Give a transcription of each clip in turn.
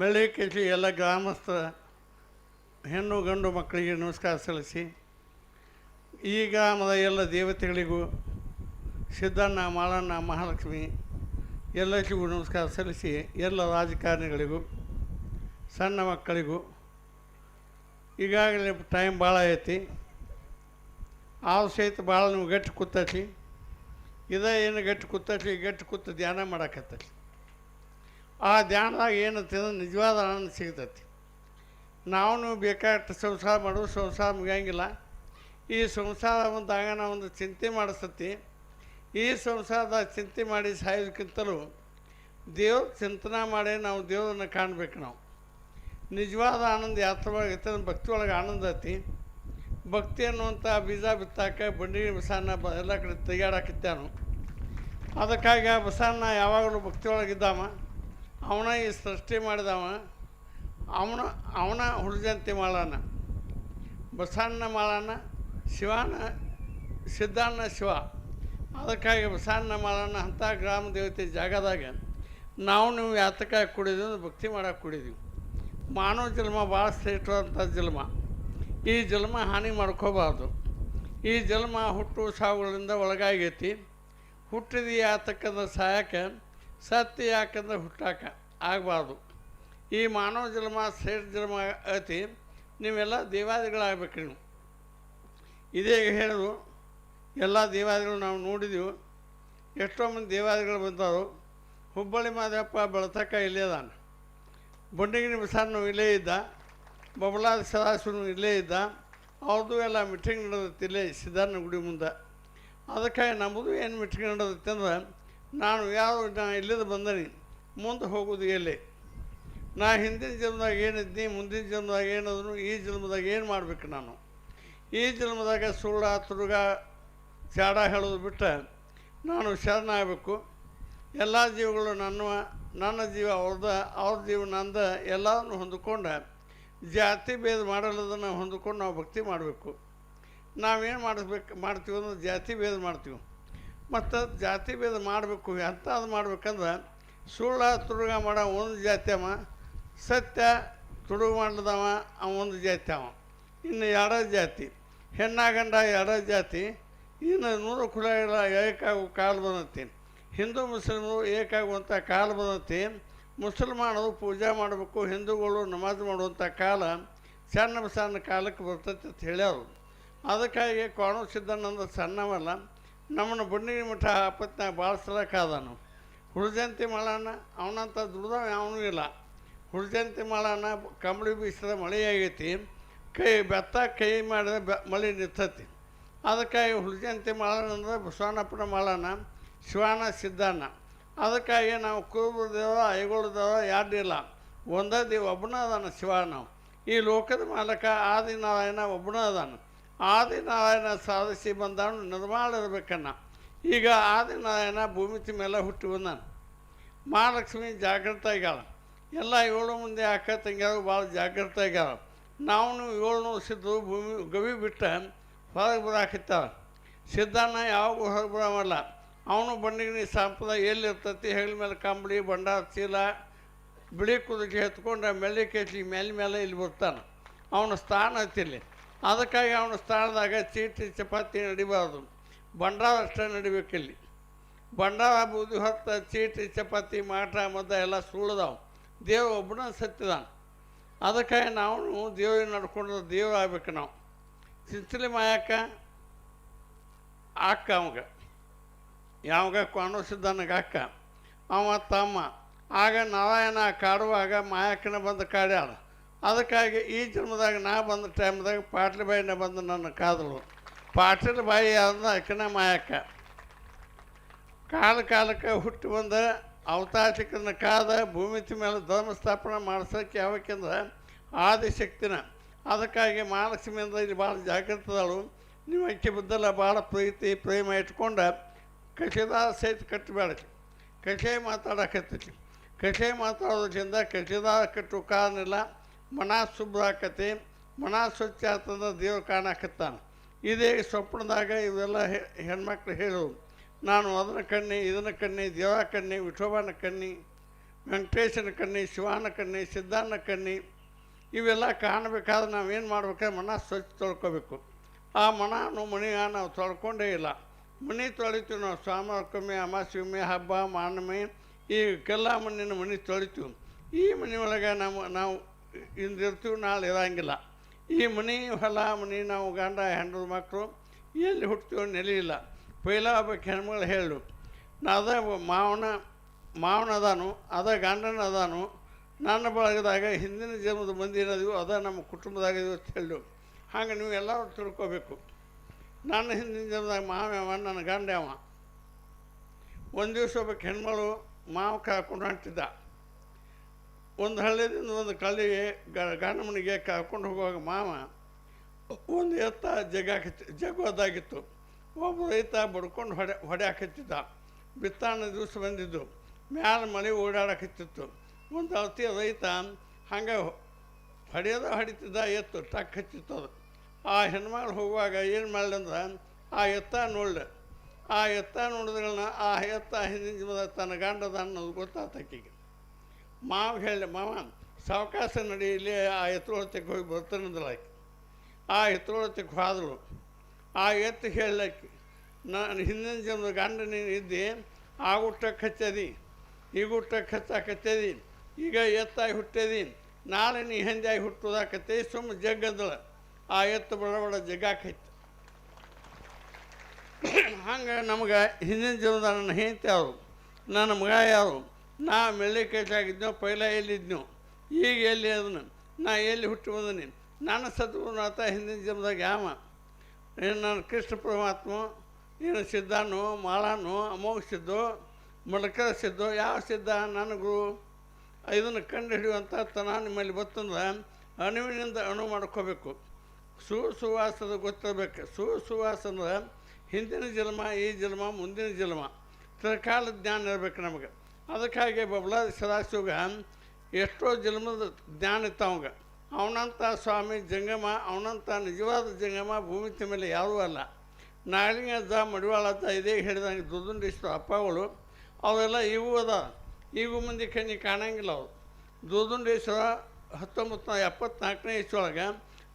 ಮೆಳ್ಳಿಕೆಸಿ ಎಲ್ಲ ಗ್ರಾಮಸ್ಥ ಹೆಣ್ಣು ಗಂಡು ಮಕ್ಕಳಿಗೆ ನಮಸ್ಕಾರ ಸಲ್ಲಿಸಿ, ಈ ಗ್ರಾಮದ ಎಲ್ಲ ದೇವತೆಗಳಿಗೂ ಸಿದ್ದಣ್ಣ, ಮಾಳಣ್ಣ, ಮಹಾಲಕ್ಷ್ಮಿ ಎಲ್ಲರಿಗೂ ನಮಸ್ಕಾರ ಸಲ್ಲಿಸಿ, ಎಲ್ಲ ರಾಜಕಾರಣಿಗಳಿಗೂ, ಸಣ್ಣ ಮಕ್ಕಳಿಗೂ ಈಗಾಗಲೇ ಟೈಮ್ ಭಾಳ ಐತಿ. ಆವು ಸಹಿತ ಭಾಳ ನೀವು ಗಟ್ಟಿ ಕೂತೈತಿ ಇದೇ ಏನು ಗಟ್ಟಿ ಕೂತೈತಿ ಗಟ್ಟಿ ಕೂತು ಧ್ಯಾನ ಮಾಡಕತ್ತೈತಿ. ಆ ಧ್ಯಾನದಾಗ ಏನಂತ ನಿಜವಾದ ಆನಂದ ಸಿಗ್ತೈತಿ. ನಾವು ಬೇಕಾದ ಸಂಸಾರ ಮಾಡೋದು ಸಂಸಾರ ಮುಗಿಯಂಗಿಲ್ಲ. ಈ ಸಂಸಾರ ಒಂದಾಗ ನಾವು ಒಂದು ಚಿಂತೆ ಮಾಡಿಸ್ತತಿ. ಈ ಸಂಸಾರದ ಚಿಂತೆ ಮಾಡಿ ಸಾಯೋದಕ್ಕಿಂತಲೂ ದೇವ್ರ ಚಿಂತನೆ ಮಾಡಿ ನಾವು ದೇವ್ರನ್ನ ಕಾಣಬೇಕು ನಾವು. ನಿಜವಾದ ಆನಂದ ಯಾತ್ರವಾಗೈತೆ ಭಕ್ತಿ ಒಳಗೆ ಆನಂದ ಐತಿ. ಭಕ್ತಿ ಅನ್ನುವಂಥ ಬೀಜ ಬಿತ್ತಾಕ ಬಂಡಿ ಬಸನ್ನ ಎಲ್ಲ ಕಡೆ ತೆಗಿಯಾಡಕತ್ತಾನು ಅದಕ್ಕಾಗಿ ಆ ಬಸನ್ನ ಯಾವಾಗಲೂ ಭಕ್ತಿ ಒಳಗಿದ್ದಾವ ಅವನ ಈ ಸೃಷ್ಟಿ ಮಾಡಿದವ, ಅವನ ಅವನ ಹುಡುಜಂತಿ ಮಾಳನ, ಬಸಣ್ಣ ಮಾಳನ, ಶಿವನ ಸಿದ್ಧಾನ್ನ ಶಿವ. ಅದಕ್ಕಾಗಿ ಬಸಣ್ಣ ಮಾಳನ ಅಂಥ ಗ್ರಾಮ ದೇವತೆ ಜಾಗದಾಗ ನಾವು ನೀವು ಯಾತಕ್ಕಾಗಿ ಕುಡಿದೀವಿ ಭಕ್ತಿ ಮಾಡೋಕೆ ಕುಡಿದೀವಿ. ಮಾನವ ಜನ್ಮ ಭಾಳ ಶ್ರೇಷ್ಠವಾದಂಥ ಜನ್ಮ. ಈ ಜನ್ಮ ಹಾನಿ ಮಾಡ್ಕೋಬಾರ್ದು. ಈ ಜನ್ಮ ಹುಟ್ಟು ಸಾವುಗಳಿಂದ ಒಳಗಾಗೈತಿ. ಹುಟ್ಟಿದ ಯಾತಕ್ಕಂದ್ರೆ ಸಾಯಕ್ಕೆ ಸತ್ಯ ಯಾಕಂದ್ರೆ ಹುಟ್ಟಾಕ. ಆಗಬಾರ್ದು. ಈ ಮಾನವ ಜನ್ಮ, ಶ್ರೇಷ್ಠ ಜನ್ಮ ಐತಿ ನೀವೆಲ್ಲ ದೇವಾದಿಗಳಾಗಬೇಕು ನೀವು ಇದೇ ಹೇಳೋದು, ಎಲ್ಲ ದೇವಾದಿಗಳು ನಾವು ನೋಡಿದೆವು. ಎಷ್ಟೋ ಮಂದಿ ದೇವಾದಿಗಳು ಬಂದವರು. ಹುಬ್ಬಳ್ಳಿ ಮಾದಪ್ಪ ಬೆಳತಕ್ಕ ಇಲ್ಲೇ ಅದಾನ ಬಂಡಗಿರಿ ಬಸನ್ನು ಇಲ್ಲೇ ಇದ್ದ. ಬಬಲಾದ ಸದಾಶಿವನು ಇಲ್ಲೇ ಇದ್ದ. ಅವ್ರದ್ದು ಎಲ್ಲ ಮೀಟಿಂಗ್ ನಡೆದೈತಿ ಇಲ್ಲೇ ಸಿದ್ಧಾರ್ಣ ಗುಡಿ ಮುಂದೆ. ಅದಕ್ಕಾಗಿ ನಮ್ಮದು ಏನು ಮೀಟಿಂಗ್ ನಡೆದೈತಿ ಅಂದ್ರೆ, ನಾನು ಯಾವ ನಾನು ಇಲ್ಲಿಂದ ಬಂದನಿ. ಮುಂದೆ ಹೋಗೋದು ಎಲ್ಲಿ? ನಾ ಹಿಂದಿನ ಜನ್ಮದಾಗ ಏನಿದ್ನಿ ಮುಂದಿನ ಜನ್ಮದಾಗ ಏನಾದ್ರು, ಈ ಜನ್ಮದಾಗ ಏನು ಮಾಡ್ಬೇಕು ನಾನು? ಈ ಜನ್ಮದಾಗ ಸುಳ್ಳ ತುರುಗ ಚಾಡ ಹೇಳೋದು ಬಿಟ್ಟ ನಾನು ಶರಣ ಆಗಬೇಕು. ಎಲ್ಲ ಜೀವಗಳು ನನ್ನ ನನ್ನ ಜೀವ, ಅವ್ರದ, ಅವ್ರ ಜೀವ, ನಂದ ಎಲ್ಲವನ್ನು ಹೊಂದಿಕೊಂಡು ಜಾತಿ ಭೇದ ಮಾಡಲ್ಲದನ್ನು ಹೊಂದಿಕೊಂಡು ನಾವು ಭಕ್ತಿ ಮಾಡಬೇಕು. ನಾವೇನು ಮಾಡಿಸ್ಬೇಕು, ಮಾಡ್ತೀವಿ ಅಂದ್ರೆ ಜಾತಿ ಭೇದ ಮಾಡ್ತೀವಿ. ಮತ್ತು ಜಾತಿ ಭೇದ ಮಾಡಬೇಕು ಎಂಥ ಅದು ಮಾಡ್ಬೇಕಂದ್ರೆ ಸುಳ್ಳ ತುಡುಗ ಮಾಡೋ ಒಂದು ಜಾತ್ಯಮ್ಮ, ಸತ್ಯ ತುಡುಗ ಮಾಡಿದವ, ಅವ ಒಂದು ಜಾತಿ ಇನ್ನು ಎರಡೋ ಜಾತಿ, ಹೆಣ್ಣ ಗಂಡ ಎರಡ ಜಾತಿ, ಇನ್ನು ನೂರು ಕುಲಗಳ ಏಕಾಗುವ ಕಾಲ ಬಂದತಿ ಹಿಂದೂ ಮುಸ್ಲಿಮರು ಏಕಾಗುವಂಥ ಕಾಲ ಬಂದತಿ ಮುಸಲ್ಮಾನರು ಪೂಜೆ ಮಾಡಬೇಕು, ಹಿಂದೂಗಳು ನಮಾಜ್ ಮಾಡುವಂಥ ಕಾಲ ಸಣ್ಣ ಸಣ್ಣ ಕಾಲಕ್ಕೆ ಬರ್ತೈತೆ ಅಂತ ಹೇಳ್ಯಾರು. ಅದಕ್ಕಾಗಿ ಕೋಣ ಸಿದ್ದಣ್ಣಂದ ಸಣ್ಣವಲ್ಲ, ನಮ್ಮನ್ನು ಬುಣ್ಣಿಗೆ ಮಠ ಆಪತ್ನಾಗ ಭಾಳ ಸಲ ಹುಳ್ಜಂತಿ ಅವನಂಥ ಅವನಂತ ದುಡ್ದವ ಯಾವನೂ ಇಲ್ಲ. ಹುಳಜಂತಿ ಮಾಳಣ್ಣ ಕಂಬಳಿ ಬೀಸಿದ ಮಳೆ ಆಗೈತಿ ಕೈ ಬೆತ್ತ ಕೈ ಮಾಡಿದ ಬೆ, ಮಳೆ ನಿಂತತಿ. ಅದಕ್ಕಾಗಿ ಹುಳಜಂತಿ ಮಾಳಣ್ಣ ಅಂದ್ರೆ ಬಸವಣ್ಣಪ್ಪನ ಮಾಳಣ್ಣ ಶಿವಣ್ಣ ಸಿದ್ದಣ್ಣ ಅದಕ್ಕಾಗಿ ನಾವು ಕುರುಬ ದೇವ, ಐಗೋಳ ದೇವ ಇಲ್ಲ. ಒಂದೇ ದೇವ, ಒಬ್ಬನ ಅದಾನ ಶಿವಣ್ಣ ಈ ಲೋಕದ ಮಾಲಕ ಆದಿನಾರಾಯಣ ಒಬ್ಬನ ಅದಾನ. ಆದಿನಾರಾಯಣ ಸಾಧಿಸಿ ಬಂದವನು ನಿರ್ಮಾಣ ಇರ್ಬೇಕನ್ನ. ಈಗ ಆದಿನಾರಾಯಣ ಭೂಮಿತಿ ಮೇಲೆ ಹುಟ್ಟಿ ಬಂದಾನೆ. ಮಹಾಲಕ್ಷ್ಮಿ ಜಾಗೃತ ಆಗ್ಯಾಳ ಎಲ್ಲ ಏಳು ಮಂದಿ ಅಕ್ಕ ತಂಗಿಯರು ಭಾಳ ಜಾಗೃತ ಆಗ್ಯಾರ ನಾವು ಏಳ್ನೂರು ಸಿದ್ಧರು ಭೂಮಿ ಗವಿ ಬಿಟ್ಟ ಹೊರಗೆ ಬರಾಕತ್ತಾರ ಸಿದ್ಧಾನ ಯಾವಾಗೂ ಹೊರಗೆ ಬರೋವಲ್ಲ ಅವನು ಬಂಡಿಗೆ ಸಂಪ್ರದಾಯ ಎಲ್ಲಿರ್ತತಿ? ಹೆಗಲ ಮೇಲೆ ಕಂಬಳಿ ಬಂಡಾರ ಚೀಲ, ಬಿಳಿ ಕುದುಗೆ ಎತ್ಕೊಂಡು ಮೆಳ್ಳಿ ಕೇಸಿ ಮೇಲೆ ಮೇಲೆ ಇಲ್ಲಿ ಬರ್ತಾನೆ. ಅವನ ಸ್ಥಾನ ಐತಿ ಅದಕ್ಕಾಗಿ ಅವನ ಸ್ಥಾನದಾಗ ಚೀಟಿ, ಚಪಾತಿ ನಡಿಬಾರ್ದು. ಬಂಡಾರ ಅಷ್ಟೇ ನಡಿಬೇಕಿಲ್ಲಿ ಬಂಡಾರ ಬೂದಿ ಹೊತ್ತ ಚೀಟಿ, ಚಪಾತಿ, ಮಾಟ, ಮದ್ದ ಎಲ್ಲ ಸುಳ್ದವು ದೇವ ಒಬ್ಬನ ಸತ್ಯದ ಅದಕ್ಕಾಗಿ ನಾವು ದೇವ್ರಿಗೆ ನಡ್ಕೊಂಡು ದೇವ್ರು ಆಗ್ಬೇಕು ನಾವು. ಚಿಂಚಲಿ ಮಾಯಕ್ಕ ಅಕ್ಕ ಅವಾಗ. ಯಾವಾಗ ಕಾಣಿಸಿದ್ದನಿಗೆ ಅಕ್ಕ ಅವ ತಮ್ಮ. ಆಗ ನಾರಾಯಣ ಕಾಡುವಾಗ ಮಾಯಕ್ಕನ ಬಂದು ಕಾಡ್ಯಾಳ. ಅದಕ್ಕಾಗಿ ಈ ಜನ್ಮದಾಗ ನಾ ಬಂದ ಟೈಮ್ದಾಗ ಪಾಟ್ಲಿಬಾಯಿನ ಬಂದು ನನ್ನ ಕಾದಳು ಪಾಟೀಲ್ ಬಾಯಿ ಅಂದ ಅಕ್ಕನ ಮಾಯಕ. ಕಾಲ ಕಾಲಕ್ಕೆ ಹುಟ್ಟಿ ಬಂದ ಅವತಾರಿಕನ ಕಾದ ಭೂಮಿತಿ ಮೇಲೆ ಧರ್ಮ ಸ್ಥಾಪನೆ ಮಾಡ್ಸೋಕ್ಕೆ ಯಾವಕ್ಕೆಂದ್ರೆ ಆದಿಶಕ್ತಿನ. ಅದಕ್ಕಾಗಿ ಮಹಾಲಕ್ಷ್ಮಿಯಿಂದ ಇಲ್ಲಿ ಭಾಳ ಜಾಗೃತದಳು ನೀವು ಅಕ್ಕಿ ಬಿದ್ದಲ್ಲ ಭಾಳ ಪ್ರೀತಿ, ಪ್ರೇಮ ಇಟ್ಕೊಂಡು ಕಷಿದಾರ ಸಹಿತ ಕಟ್ಟಬೇಡ ಕಷಾಯ ಮಾತಾಡಕತ್ತೈತಿ. ಕಷಾಯ ಮಾತಾಡೋದ್ರಿಂದ ಕಷಿದಾರ ಕಟ್ಟು ಕಾರಣಿಲ್ಲ ಮನ ಶುಭ್ರ ಆಕತಿ. ಮನ ಸ್ವಚ್ಛ ಆಗ್ತದ ದೇವ್ರು ಕಾಣಕತ್ತಾನ ಇದೇ ಸ್ವಪ್ನದಾಗ ಇವೆಲ್ಲ ಹೆಣ್ಮಕ್ಳು ಹೇಳು ನಾನು ಅದನ್ನ ಕಣ್ಣಿ ಇದನ್ನ ಕಣ್ಣಿ ದೇವ ಕಣ್ಣಿ, ವಿಠೋಬನ ಕಣ್ಣಿ, ವೆಂಕಟೇಶನ ಕಣ್ಣಿ, ಶಿವನ ಕಣ್ಣಿ ಸಿದ್ಧಾನ ಕಣ್ಣಿ, ಇವೆಲ್ಲ ಕಾಣಬೇಕಾದ್ರೆ ನಾವೇನು ಮಾಡ್ಬೇಕಾದ್ರೆ ಮನ ಸ್ವಚ್ಛ ತೊಳ್ಕೊಬೇಕು. ಆ ಮನನು ಮಣಿ ನಾವು ತೊಳ್ಕೊಂಡೇ ಇಲ್ಲ. ಮಣಿ ತೊಳಿತೀವಿ ನಾವು ಸೋಮವಾರಕ್ಕೊಮ್ಮೆ ಅಮಾಸ್ಯೊಮ್ಮೆ ಹಬ್ಬ, ಮಾನಮೆ ಈ ಕೆಲ್ಲ ಮಣ್ಣಿನ ಮಣಿ ತೊಳಿತೀವಿ. ಈ ಮನೆಯೊಳಗೆ ನಮ್ಮ, ನಾವು ಇಂದಿರ್ತೀವಿ, ನಾಳೆ ಇರಂಗಿಲ್ಲ. ಈ ಮನೆ ಹೊಲ ಮನೆ ನಾವು ಗಂಡ ಹೆಂಡದ ಮಕ್ಕಳು ಎಲ್ಲಿ ಹುಟ್ತೀವೋ ನೆಲೆಯಿಲ್ಲ. ಪೈಲ ಒಬ್ಬಕ್ಕೆ ಹೆಣ್ಮಗಳು ಹೇಳು ನಾ ಅದ ಮಾವನ ಮಾವನ ಅದಾನು ಅದ ಗಂಡನ ಅದಾನು ನನ್ನ ಬಳಗದಾಗ ಹಿಂದಿನ ಜನ್ಮದ ಮಂದಿ ಏನದಿವೋ ಅದ ನಮ್ಮ ಕುಟುಂಬದಾಗ ಅಂತ ಹೇಳು. ಹಾಗೆ ನೀವು ಎಲ್ಲರೂ ತಿಳ್ಕೋಬೇಕು. ನನ್ನ ಹಿಂದಿನ ಜನ್ಮದಾಗ ಮಾವ ನನ್ನ ಗಂಡ ಅವ ಒಂದು ದಿವಸ ಒಬ್ಬಕ್ಕೆ ಹೆಣ್ಮಗಳು ಮಾವ ಕರ್ಕೊಂಡು ಹೊಂಟಿದ್ದ. ಒಂದು ಹಳ್ಳಿಯಿಂದ ಒಂದು ಗಂಡ ಮನೆಗೆ ಕರ್ಕೊಂಡು ಹೋಗುವಾಗ ಮಾವ ಒಂದು ಎತ್ತ ಜಗ್ ಜಗ್ಗೋದಾಗಿತ್ತು. ಒಬ್ಬ ರೈತ ಬಡ್ಕೊಂಡು ಹೊಡೆ ಹೊಡ್ಯಾಕತ್ತಿದ್ದ ಬಿತ್ತಾಣ ದಿವಸ ಬಂದಿದ್ದು. ಮ್ಯಾಲ ಮನೆ ಓಡಾಡಕತ್ತಿತ್ತು. ಒಂದು ಅತಿ ರೈತ ಹಂಗೆ ಹೊಡೆಯೋದ ಹೊಡಿತಿದ್ದ, ಎತ್ತು ಟಕ್ ಹಚ್ಚಿತ್ತು ಅದು. ಆ ಹೆಣ್ಮಗಳು ಹೋಗುವಾಗ ಏನು ಮಾಡ್ಲಂದ್ರೆ ಆ ಎತ್ತ ನೋಡಲೆ. ಆ ಎತ್ತ ನೋಡಿದ್ರೆ ಆ ಎತ್ತ ಹಿಂದಿನ ತನ್ನ ಗಂಡದ ಅನ್ನೋದು ಗೊತ್ತಾತ ಆಕಿಗೆ ಮಾವ ಹೇಳಿ ಮಾವ ಸಾವಕಾಶ ನಡಿ ಇಲ್ಲಿ ಆ ಎತ್ತರೊಳತಕ್ಕೆ ಹೋಗಿ ಬರ್ತಾನಂದ್ರೆ ಆಕೆ ಆ ಎತ್ತರೊಳತಕ್ಕೆ ಹೋದಳು ಆ ಎತ್ತು ಹೇಳಕ್ಕೆ ನಾನು ಹಿಂದಿನ ಜನ್ಮದ ಗಂಡ ನೀನು ಇದ್ದಿ, ಆ ಊಟಕ್ಕೆ ಹಚ್ಚದಿ ಈಗ ಊಟಕ್ಕೆ ಹಚ್ಚಾಕತ್ತದಿ ಈಗ ಎತ್ತಾಗಿ ಹುಟ್ಟದಿ, ನಾಳೆ ನೀ ಹೆಂದಾಗಿ ಹುಟ್ಟೋದಾಕತ್ತೆ ಸುಮ್ಮ ಜಗ್ಗದಳ ಆ ಎತ್ತು ಬಡ ಬಡ ಜಗ್ಗಾಕೈತೆ. ಹಂಗೆ ನಮ್ಗೆ ಹಿಂದಿನ ಜನ್ಮದ ನನ್ನ ಹೆಂಡತಿ ಅವರು ನನ್ನ ಮಗ ಯಾರು ನಾ ಮೆಳ್ಳಿಕೇಟಾಗಿದ್ನೋ ಪೈಲ ಎಲ್ಲಿದ್ನೋ, ಈಗ ಎಲ್ಲಿ ಅದನ್ನು ನಾ ಎಲ್ಲಿ ಹುಟ್ಟಿ ಬಂದನಿ ನನ್ನ ಸದ್ಗುರುನಾಥ ಹಿಂದಿನ ಜನ್ಮದಾಗ ಯಾವ? ಏನು ನಾನು ಕೃಷ್ಣ ಪರಮಾತ್ಮ ಏನು ಸಿದ್ಧಾನು, ಮಾಳಾನು, ಅಮೋಘ ಸಿದ್ದು, ಮಡಕರ ಯಾವ ಸಿದ್ಧ ನನಗೂ ಇದನ್ನು ಕಂಡು ಹಿಡಿಯುವಂಥ ತನ ನಿಮ್ಮಲ್ಲಿ ಬತ್ತಂದ್ರೆ ಅಣುವಿನಿಂದ ಅಣು ಮಾಡ್ಕೋಬೇಕು. ಸು ಸುವಾಸದ ಗೊತ್ತಿರಬೇಕು. ಸು ಸುವಾಸ ಅಂದ್ರೆ ಹಿಂದಿನ ಜನ್ಮ, ಈ ಜನ್ಮ, ಮುಂದಿನ ಜನ್ಮ. ತ್ರಿಕಾಲ ಜ್ಞಾನ ಇರಬೇಕು ನಮಗೆ. ಅದಕ್ಕಾಗಿ ಬಬ್ಲ ಸದಾಶಿವಗ ಎಷ್ಟೋ ಜನ್ಮದ ಜ್ಞಾನ ಇತ್ತು ಅವಂಗ ಅವನಂಥ ಸ್ವಾಮಿ ಜಂಗಮ ಅವನಂಥ ನಿಜವಾದ ಜಂಗಮ ಭೂಮಿ ಮೇಲೆ ಯಾವುದೂ ಅಲ್ಲ. ನಾಳಿಂಗಜ್ಜ ಮಡಿವಾಳ ಅಂತ ಇದೇ ಹಿಡಿದಂಗೆ ದುದುಂಡಿಸ್ತು ಅಪ್ಪಗಳು, ಅವೆಲ್ಲ ಇವು ಅದ. ಈಗೂ ಮಂದಿ ಕಣ್ಣಿ ಕಾಣಂಗಿಲ್ಲ ಅವು ದುದುಂಡೇಶ್ವರ ಹತ್ತೊಂಬತ್ತು ನೂರ ಎಪ್ಪತ್ನಾಲ್ಕನೇ ಇಸ್ವೊಳಗೆ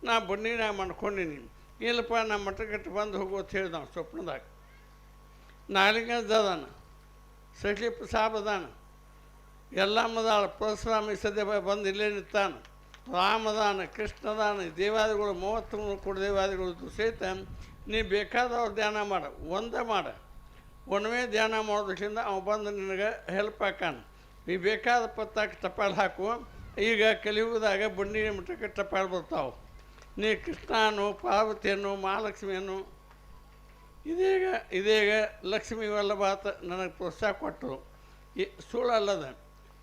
ನಾ ಬಣ್ಣಿನಾಗ ಮಾಡ್ಕೊಂಡಿನಿ. ಇಲ್ಲಪ್ಪ, ನಾ ಮಠಗಟ್ಟು ಬಂದು ಹೋಗುವಂತ ಹೇಳಿದ ನಾವು ಸ್ವಪ್ನದಾಗ. ನಾಳಿಗಜ್ಜ ಅದಾನ. ಸಖಿಪ್ ಸಾಬ್ ಅದಾನೆ. ಎಲ್ಲ ಮದಾಳ ಪರಶುರಾಮ ಸದ್ಯ ಬಂದು ಇಲ್ಲೇ ನಿಂತಾನೆ. ರಾಮದಾನ ಕೃಷ್ಣದಾನ ದೇವಾದಿಗಳು ಮೂವತ್ತ್ಮೂರು ಕೂಡ ದೇವಾದಿಗಳು ಸಹಿತ ನೀ ಬೇಕಾದವ್ರು ಧ್ಯಾನ ಮಾಡ, ಒಂದೇ ಮಾಡ. ಒಣವೇ ಧ್ಯಾನ ಮಾಡೋದ್ರಿಂದ ಅವ ಬಂದು ನಿನಗೆ ಹೆಲ್ಪ್ ಹಾಕಾನ. ನೀ ಬೇಕಾದ ಪತ್ತಾಕ ಟಪಾಲ್ ಹಾಕು, ಈಗ ಕಲಿಯುವುದಾಗ ಬಂಡಿ ಮಠಕ್ಕೆ ಟಪಾಲ್ ಬರ್ತಾವೆ. ನೀ ಕೃಷ್ಣನು, ಪಾರ್ವತಿಯನ್ನು, ಮಹಾಲಕ್ಷ್ಮಿಯನ್ನು ಇದೀಗ ಇದೀಗ ಲಕ್ಷ್ಮೀ ವಲ್ಲಭಾತ ನನಗೆ ಪ್ರೋತ್ಸಾಹ ಕೊಟ್ಟರು. ಈ ಸುಳ್ಳಲ್ಲದ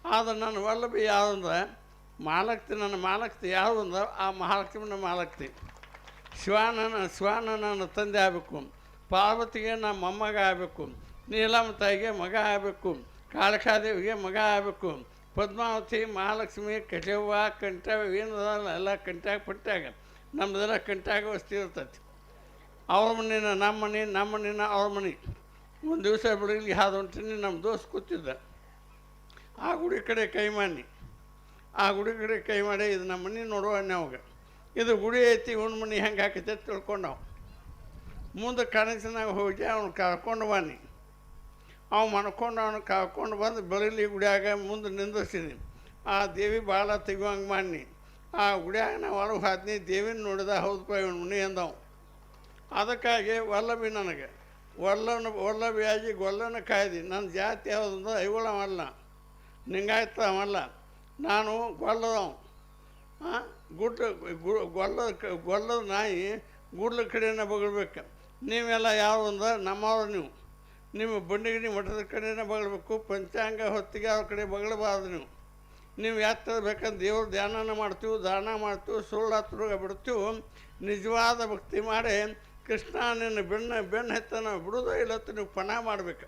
ಆದ್ರೆ ನನ್ನ ವಲ್ಲಭಿ ಯಾವುದಂದ್ರೆ, ಮಾಲಕ್ತಿ ನನ್ನ ಮಾಲಕ್ತಿ ಯಾವುದಂದ್ರೆ, ಆ ಮಹಾಲಕ್ಷ್ಮಿನ ಮಾಲಕ್ತಿ. ಶಿವಾನನ ಶಿವಾನ ನನ್ನ ತಂದೆ ಆಗಬೇಕು. ಪಾರ್ವತಿಗೆ ನಮ್ಮ ಮೊಮ್ಮಗ ಆಗಬೇಕು. ನೀಲಮ್ಮ ತಾಯಿಗೆ ಮಗ ಆಗಬೇಕು. ಕಾಳಕಾದೇವಿಗೆ ಮಗ ಆಗಬೇಕು. ಪದ್ಮಾವತಿ, ಮಹಾಲಕ್ಷ್ಮಿ, ಕಟವ್ವ ಕಂಠ ಏನದಲ್ಲ, ಎಲ್ಲ ಕಂಟ್ಯಾಗ ಪಟ್ಟಾಗ. ನಮ್ಮದೆಲ್ಲ ಕಂಟ್ಯಾಗ ವಸ್ತಿ ಇರ್ತೈತಿ. ಅವ್ರ ಮನೇನ, ನಮ್ಮ ಮನೆ, ನಮ್ಮ ಮನೇನ, ಅವ್ರ ಮನೆ. ಒಂದು ದಿವಸ ಬೆಳಗ್ಗೆ ಹಾದು ಹೊಂಟಿನಿ ನಮ್ಮ ದೋಸ್ತ್ ಕೂತಿದ್ದ. ಆ ಗುಡಿ ಕಡೆ ಕೈ ಮಾಡಿ. ಆ ಗುಡಿ ಕಡೆ ಕೈ ಮಾಡಿ, ಇದು ನಮ್ಮ ಮನೆ ನೋಡುವ ಅವಾಗ. ಇದು ಗುಡಿ ಐತಿ, ಇವನ ಮನೆ ಹೆಂಗೆ ಹಾಕೈತೆ ತಿಳ್ಕೊಂಡವು ಮುಂದೆ ಕನಸಿನಾಗ ಹೋಗಿ ಅವ್ನು ಕರ್ಕೊಂಡು ಬನ್ನಿ. ಅವ್ನು ಮನ್ಕೊಂಡು ಅವನು ಕರ್ಕೊಂಡು ಬಂದು ಬೆಳಿಲಿ ಗುಡಿಯಾಗ ಮುಂದೆ ನಿಂದಿಸ್ತೀನಿ ಆ ದೇವಿ ಭಾಳ ತೆಗುವಂಗೆ ಮಾಡಿ ಆ ಗುಡಿಯಾಗ ನಾವು ಹೊರಗೆ ಹಾದ್ನಿ ದೇವಿನ ನೋಡಿದ ಹೌದಪ್ಪ ಇವನು ಮನೆ ಅಂದವು. ಅದಕ್ಕಾಗಿ ವಲ್ಲಭಿ ನನಗೆ. ಒಲ್ಲನ ಆಗಿ ಗೊಲ್ಲನ ಕಾಯ್ದಿ. ನನ್ನ ಜಾತಿ ಯಾವುದಂದ್ರೆ ಐವಳವಲ್ಲ ನಿಂಗಾಯ್ತು ಅವಲ್ಲ ನಾನು ಗೊಲ್ಲದವ ಗುಡ್ಡ, ಗು- ಗೊಲ್ಲದ ಗೊಲ್ಲದ ನಾಯಿ ಗುಡ್ಲ ಕಡೆನ ಬಗಳ್ಬೇಕು. ನೀವೆಲ್ಲ ಯಾವ ಅಂದ್ರೆ ನಮ್ಮವ್ರು ನೀವು. ನಿಮ್ಮ ಬಂಡಿಗಿಡಿ ಮಠದ ಕಡೆನ ಬಗಳ್ಬೇಕು. ಪಂಚಾಂಗ ಹೊತ್ತಿಗೆ ಅವ್ರ ಕಡೆ ಬಗಳಬಾರ್ದು ನೀವು. ನೀವು ಯಾತ್ರ ಬೇಕಂತ ದೇವ್ರ ಧ್ಯಾನನ ಮಾಡ್ತೀವಿ, ದಾನ ಮಾಡ್ತೀವಿ, ಸುಳ್ಳು ಹತ್ರ ಬಿಡ್ತೀವಿ. ನಿಜವಾದ ಭಕ್ತಿ ಮಾಡಿ ಕೃಷ್ಣ ನಿನ್ನ ಬೆನ್ನ ಬೆನ್ನು ಹತ್ತನ ಬಿಡೋದು ಇಲ್ಲತ್ತು ನೀವು ಪಣ ಮಾಡ್ಬೇಕು.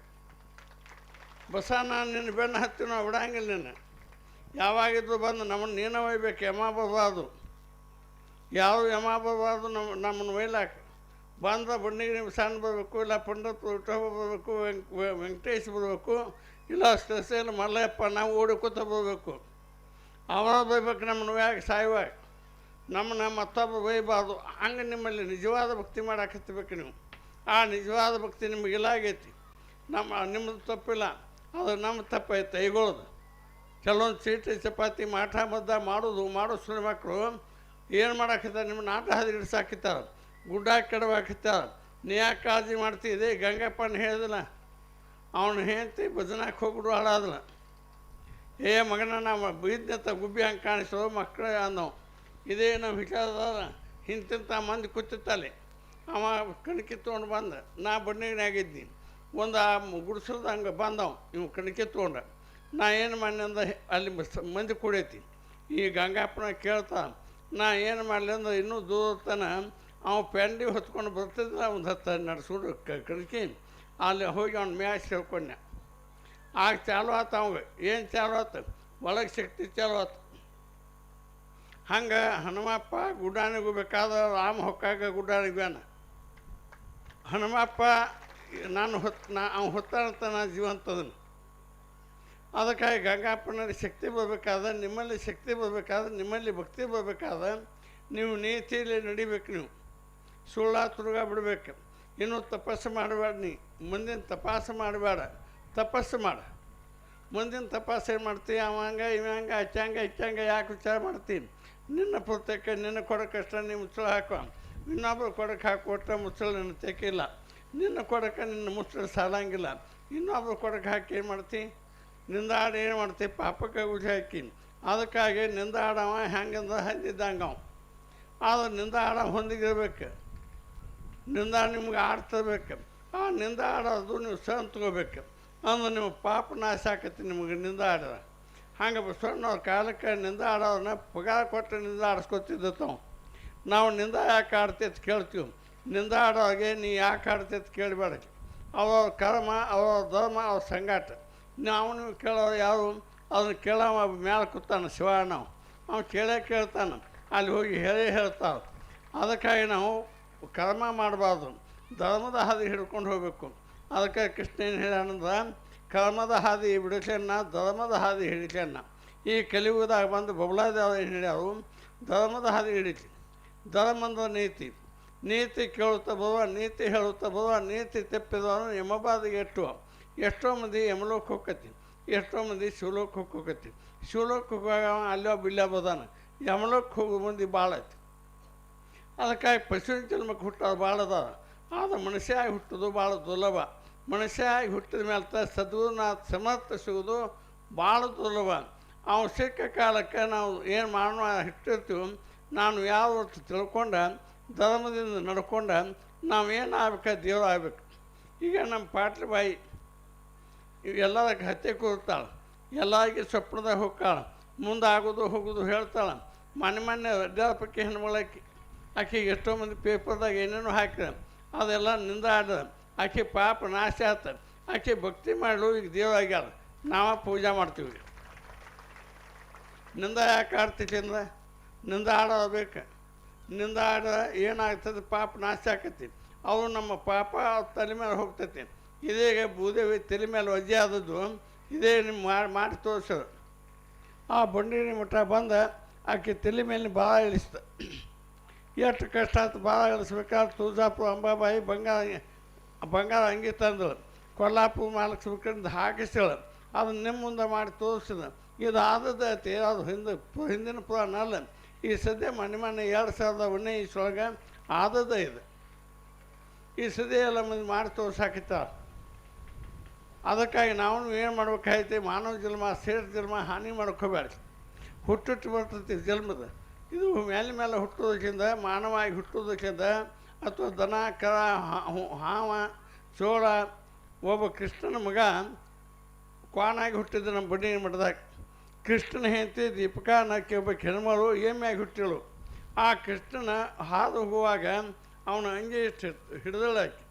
ಬಸನ ನಿನ್ನ ಬೆನ್ನು ಹತ್ತಿ ನಾವು ಬಿಡಂಗಿಲ್ಲ ನಿನ್ನ. ಯಾವಾಗಿದ್ರು ಬಂದು ನಮ್ಮನ್ನು ನೀನು ಒಯ್ಬೇಕು, ಯಮ ಬರಬಾರ್ದು ಯಾವ ಯಮ ಬರಬಾರ್ದು ನಮ್ಮ ನಮ್ಮನ್ನು ಒಯ್ಲಾಕ. ಬಂದ ಬಣ್ಣಿಗೆ ನಿಮ್ಮ ಸಣ್ಣ ಬರಬೇಕು, ಇಲ್ಲ ಪಂಡತ್ ಉಟ್ಟ ಬರಬೇಕು, ವೆಂಕ್, ವೆಂಕಟೇಶ್ ಬರಬೇಕು, ಇಲ್ಲ ಸ್ಟೇಷನ್ ಮಲ್ಲಪ್ಪ ನಾವು ಓಡಿಕೋತ ಬರಬೇಕು. ಅವರ ಬರಬೇಕು ನಮ್ಮನ್ನು ಸಾಯುವಾಗ. ನಮ್ಮನ್ನ ಮತ್ತೊಬ್ಬ ಬೈಬಾರ್ದು. ಹಂಗೆ ನಿಮ್ಮಲ್ಲಿ ನಿಜವಾದ ಭಕ್ತಿ ಮಾಡಾಕತ್ಬೇಕು ನೀವು. ಆ ನಿಜವಾದ ಭಕ್ತಿ ನಿಮಗೆ ಆಗೈತಿ ನಮ್ಮ ನಿಮ್ಮದು ತಪ್ಪಿಲ್ಲ. ಅದು ನಮ್ಮ ತಪ್ಪೈತೆ ಐಗೊಳ್ಳೋದು ಕೆಲವೊಂದು ಚೀಟಿ ಚಪಾತಿ, ಮಾಠ, ಮದ್ದ ಮಾಡೋದು, ಮಾಡೋ ಸುಳ್ಳು ಮಕ್ಕಳು ಏನು ಮಾಡಾಕತ್ತಾರೆ? ನಿಮ್ಮ ನಾಟ ಹಾದಿ ಹಿಡ್ಸಾಕಿತ್ತಾರ. ಗುಡ್ಡ ಕೆಡವಾಕಿತ್ತಾರ. ನೀ ಯಾಕೆ ಕಾಳಜಿ ಮಾಡ್ತಿದ್ದೆ ಗಂಗಪ್ಪನ ಹೇಳಿದಿಲ್ಲ, ಅವನು ಹೆಂಡತಿ ಭಜನಾಕ್ಕೆ ಹೋಗ್ಬಿಡು ಹಾಳಾದಲ್ಲ ಏ ಮಗನ, ನಾವು ಬೀದ್ನತ್ತ ಗುಬ್ಬಿ ಹಂಗೆ ಕಾಣಿಸೋ ಮಕ್ಕಳು ಅನ್ನೋ ಇದೇ ನಮ್ಮ ವಿಚಾರದಾರ. ಇಂತಿಂಥ ಮಂದಿ ಕೂತಿತ್ತಲ್ಲಿ. ಅವ ಕಣಕಿ ತೊಗೊಂಡು ಬಂದ. ನಾ ಬಣ್ಣಗಿನಾಗಿದ್ದೀನಿ ಒಂದು ಆ ಗುಡಿಸಲ್ದ ಹಂಗೆ ಬಂದವ. ಇವು ತೊಗೊಂಡ. ನಾ ಏನು ಮಾಡಿ ಅಂದ? ಅಲ್ಲಿ ಮಂದಿ ಕೂಡೈತಿ. ಈ ಗಂಗಾಪ್ಪನ ಕೇಳ್ತಾ, ನಾ ಏನು ಮಾಡಲಿ ಅಂದ್ರೆ ಇನ್ನೂ ದೂರತನ ಅವ ಪೆಂಡಿ ಹೊತ್ಕೊಂಡು ಬರ್ತಿದ್ದ ಒಂದು ಹತ್ತು ನಡೆಸ್ಕೊಂಡು ಕಣಕಿ. ಅಲ್ಲಿ ಹೋಗಿ ಅವ್ನ ಮ್ಯಾಚ್ ಹೇಳ್ಕೊಂಡೆ ಆಗ ಚಾಲು ಆತ ಅವಾಗ. ಏನು ಚಾಲು ಆತು? ಒಳಗೆ ಶಕ್ತಿ ಚಾಲು ಆತು. ಹಂಗೆ ಹನುಮಪ್ಪ ಗುಡ್ಡಾನಿಗೂ ಬೇಕಾದ ರಾಮ ಹೊಕ್ಕಾಗ ಗುಡ್ಡಾನಿಗೆ ಬ್ಯಾನ ಹನುಮಪ್ಪ, ನಾನು ಹೊತ್ತು ನಾ ಅವ್ನು ಹೊತ್ತಾನಂತ ನಾನು ಜೀವಂತದನು ಅದಕ್ಕಾಗಿ ಗಂಗಾಪ್ಪನಲ್ಲಿ ಶಕ್ತಿ ಬರಬೇಕಾದ, ನಿಮ್ಮಲ್ಲಿ ಶಕ್ತಿ ಬರಬೇಕಾದ, ನಿಮ್ಮಲ್ಲಿ ಭಕ್ತಿ ಬರಬೇಕಾದ, ನೀವು ನೀತಿಯಲ್ಲಿ ನಡಿಬೇಕು ನೀವು. ಸುಳ್ಳ ತುರುಗ ಬಿಡಬೇಕು. ಇನ್ನೂ ತಪಸ್ಸು ಮಾಡಬೇಡ ನೀ. ಮುಂದಿನ ತಪಾಸು ಮಾಡಬೇಡ. ತಪಸ್ಸು ಮಾಡ. ಮುಂದಿನ ತಪಾಸು ಏನು ಮಾಡ್ತೀವಿ ಅವಂಗ, ಇವಂಗ ಹಚ್ಚಂಗ ಇಚ್ಚಂಗ ಯಾಕೆ ವಿಚಾರ ಮಾಡ್ತೀನಿ ನಿನ್ನ ಪುಸ್ತಕ, ನಿನ್ನ ಕೊಡೋಕ್ಕಷ್ಟ ನೀ ಮುಚ್ಚಳ ಹಾಕೋ. ಇನ್ನೊಬ್ರು ಕೊಡಕ್ಕೆ ಹಾಕೊಟ್ರೆ ಮುಚ್ಚಳ ನಿನ್ನ ತೆಕ್ಕಿಲ್ಲ. ನಿನ್ನ ಕೊಡಕ್ಕೆ ನಿನ್ನ ಮುಚ್ಚಳ ಸಾಲಂಗಿಲ್ಲ. ಇನ್ನೊಬ್ರು ಕೊಡಕ್ಕೆ ಹಾಕಿ ಏನು ಮಾಡ್ತಿ? ನಿಂದಾಡ ಏನು ಮಾಡ್ತಿ? ಪಾಪಕ್ಕೆ ಉಜಿ ಹಾಕಿ. ಅದಕ್ಕಾಗಿ ನಿಂದಾಡವ ಹೆಂಗಂದ ಹಂದಿದ್ದಂಗೆ ಅವ ಆದ್ರೆ ನಿಂದಾಡ ಹೊಂದಿಗಿರ್ಬೇಕು ನಿಂದ ನಿಮ್ಗೆ ಆಡ್ತಿರ್ಬೇಕು. ಆ ನಿಂದಾಡೋದು ನೀವು ಸಹ ತಗೋಬೇಕು ಅಂದ್ರೆ ನಿಮ್ಮ ಪಾಪ ನಾಶ ಆಕತಿ ನಿಮಗೆ ನಿಂದಾಡಿದ. ಹಂಗೆ ಬಸವಣ್ಣವ್ರ ಕಾಲಕ್ಕೆ ನಿಂದಾಡೋರನ್ನ ಪಗಾರ ಕೊಟ್ಟು ನಿಂದ ಆಡಿಸ್ಕೊತಿದ್ದ ತಾವು. ನಾವು ನಿಂದ ಯಾಕೆ ಆಡ್ತೈತೆ ಕೇಳ್ತೀವಿ. ನಿಂದಾಡೋರಿಗೆ ನೀ ಯಾಕೆ ಆಡ್ತೈತೆ ಕೇಳಬೇಡ. ಅವ್ರ ಕರ್ಮ, ಅವ್ರ ಧರ್ಮ, ಅವ್ರ ಸಂಗಾಟ. ನಾವು ನೀವು ಕೇಳೋರು ಯಾರು? ಅದನ್ನ ಕೇಳವ ಮೇಲೆ ಕೂತಾನೆ ಶಿವಣ್ಣವ್ ಅವ್ನು ಕೇಳೇ ಕೇಳ್ತಾನೆ. ಅಲ್ಲಿ ಹೋಗಿ ಹೇಳೇ ಹೇಳ್ತಾವೆ ಅದಕ್ಕಾಗಿ ನಾವು ಕರ್ಮ ಮಾಡಬಾರ್ದು. ಧರ್ಮದ ಹಾದಿ ಹಿಡ್ಕೊಂಡು ಹೋಗಬೇಕು. ಅದಕ್ಕೆ ಕೃಷ್ಣ ಏನು ಹೇಳ್ಯಾನಂದ್ರೆ ಕರ್ಮದ ಹಾದಿ ಬಿಡಿಸ್ಯಾನ ಧರ್ಮದ ಹಾದಿ ಹಿಡಿಸ್ಯಾನ ಈ ಕಲಿಯುಗದಾಗ ಬಂದು ಬಬಲಾದೇವ ಏನು ಹೇಳ್ಯಾರು? ಧರ್ಮದ ಹಾದಿ ಹಿಡಿತಿ ಧರ್ಮ ಅಂದ್ರೆ ನೀತಿ. ನೀತಿ ಕೇಳುತ್ತಾ ಬರುವ, ನೀತಿ ಹೇಳುತ್ತಾ ಬರುವ, ನೀತಿ ತಪ್ಪಿದವನು ಯಮಬಾದಿಗೆ ಎಟ್ಟುವ. ಎಷ್ಟೋ ಮಂದಿ ಯಮಲೋಕ ಹೋಗತಿ ಎಷ್ಟೋ ಮಂದಿ ಶಿವಲೋಕ ಹೋಗತಿ ಶಿವಲೋಕ ಹೋಗುವಾಗ ಅಲ್ಲೋ ಬಿಲ್ಲ ಬದಾನ ಯಮಲೋಕ ಹೋಗೋ ಮಂದಿ ಭಾಳ ಐತಿ. ಅದಕ್ಕಾಗಿ ಪಶು ಜನ್ಮಕ್ಕೆ ಹುಟ್ಟೋದು ಭಾಳ ಅದಾರ. ಆದ್ರೆ ಮನುಷ್ಯ ಹುಟ್ಟೋದು ಭಾಳ ದುರ್ಲಭ. ಮನುಷ್ಯ ಹುಟ್ಟಿದ ಮೇಲೆ ತ ಸದ್ಗುರುನ ಸಮರ್ಥ ಸಿಗೋದು ಭಾಳ ದುರ್ಲಭ. ಅವ್ನು ಸಿಕ್ಕ ಕಾಲಕ್ಕೆ ನಾವು ಏನು ಮಾಡೋಣ ಇಟ್ಟಿರ್ತೀವಿ ನಾನು ಯಾವ ಹೊತ್ತು ತಿಳ್ಕೊಂಡ, ಧರ್ಮದಿಂದ ನಡ್ಕೊಂಡ, ನಾವು ಏನು ಆಗ್ಬೇಕು ದೇವ್ರು ಆಗ್ಬೇಕು. ಈಗ ನಮ್ಮ ಪಾಟ್ಲಿ ಬಾಯಿ ಎಲ್ಲರ ಹತ್ಯೆ ಕೂರ್ತಾಳೆ ಎಲ್ಲರಿಗೆ ಸ್ವಪ್ನದಾಗ ಹೋಗ್ತಾಳೆ ಮುಂದೆ ಆಗೋದು ಹೋಗೋದು ಹೇಳ್ತಾಳೆ. ಮೊನ್ನೆ ಮೊನ್ನೆ ಅಧ್ಯಾಪಕಿ ಹೆಣ್ಮಳಕ್ಕೆ ಆಕೆಗೆ ಎಷ್ಟೋ ಮಂದಿ ಪೇಪರ್ದಾಗ ಏನೇನೋ ಹಾಕಿದೆ, ಅದೆಲ್ಲ ನಿಂದ ಆಡ ಆಕೆ ಪಾಪ ನಾಶ ಆತ. ಆಕೆ ಭಕ್ತಿ ಮಾಡಲು, ಈಗ ದೇವರಾಗ್ಯಾಳ ನಾವ ಪೂಜೆ ಮಾಡ್ತೀವಿ. ನಿಂದ ಯಾಕೆ ಅಂದ್ರೆ? ನಿಂದ ಆಡಬೇಕು ಬೇಕು. ನಿಂದ ಆಡ ಏನಾಗ್ತದೆ? ಪಾಪ ನಾಶ ಆಕತಿ. ಅವು ನಮ್ಮ ಪಾಪ ತಲೆ ಮೇಲೆ ಹೋಗ್ತೈತಿ. ಇದೀಗ ಭೂದೇವಿ ತಲೆ ಮೇಲೆ ವಜ್ಜೆ ಆದದ್ದು, ಇದೇ ನಿಮ್ಮ ಮಾಡಿ ಮಾಡಿ ತೋರಿಸೋದು. ಆ ಬಂಡಿನ ಮಠ ಬಂದ, ಆಕೆ ತಲೆ ಮೇಲೆ ಭಾಳ ಇಳಿಸ್ತ. ಎಷ್ಟು ಕಷ್ಟ ಆಯ್ತು ಭಾಳ ಇಳಿಸ್ಬೇಕಾದ್ರೆ ತುಳಜಾಪುರ, ಅಂಬಾಬಾಯಿ, ಬಂಗಾರ ಬಂಗಾರ ಅಂಗಿ ತಂದಳು ಕೊಲ್ಲಾಪುರ ಮಾಲಕ್ಸ್ಬೇಕಂದು ಹಾಕಿಸ್ತಾಳೆ ಅದನ್ನು ನಿಮ್ಮ ಮುಂದೆ ಮಾಡಿ ತೋರಿಸಿದ. ಇದು ಆದದ್ದು ಐತಿ, ಅದು ಹಿಂದೆ ಹಿಂದಿನ ಪುರಾಣ ಅಲ್ಲ. ಈ ಸದ್ಯ ಮನೆ ಮನೆ ಎರಡು ಸಾವಿರದ ಒಂದೇ ಇಸೊಳಗೆ ಆದದ್ದು ಇದು. ಈ ಸದ್ಯ ಎಲ್ಲ ಮಂದಿ ಮಾಡಿ ತೋರ್ಸಾಕಿತ್ತಾರ ಅದಕ್ಕಾಗಿ ನಾವು ಏನು ಮಾಡ್ಬೇಕಾಯ್ತಿ, ಮಾನವ ಜನ್ಮ ಸೇರ್ ಜನ್ಮ ಹಾನಿ ಮಾಡ್ಕೋಬೇಡ. ಹುಟ್ಟುಟ್ಟು ಬರ್ತೈತಿ ಜನ್ಮದ. ಇದು ಮೇಲೆ ಮೇಲೆ ಹುಟ್ಟೋದಕ್ಕಿಂತ ಮಾನವಾಗಿ ಹುಟ್ಟೋದಕ್ಕಿಂತ ಅಥವಾ ದನ, ಕರ ಹಾವ, ಚೋಳ, ಒಬ್ಬ ಕೃಷ್ಣನ ಮಗ ಕ್ವಾನಾಗಿ ಹುಟ್ಟಿದ ನಮ್ಮ ಬಡ್ಡಿ ಮಠದಾಗ. ಕೃಷ್ಣನ ಹೆಂಡತಿ ದೀಪಿಕಾ ನಕ್ಕಿ ಒಬ್ಬ ಹೆಣ್ಮಳು ಏಮಿಯಾಗಿ ಹುಟ್ಟಿಳು ಆ ಕೃಷ್ಣನ ಹಾದು ಹೋಗುವಾಗ ಅವನ ಅಂಗಿ ಇಷ್ಟು ಹಿಡಿದಳಾಕಿ.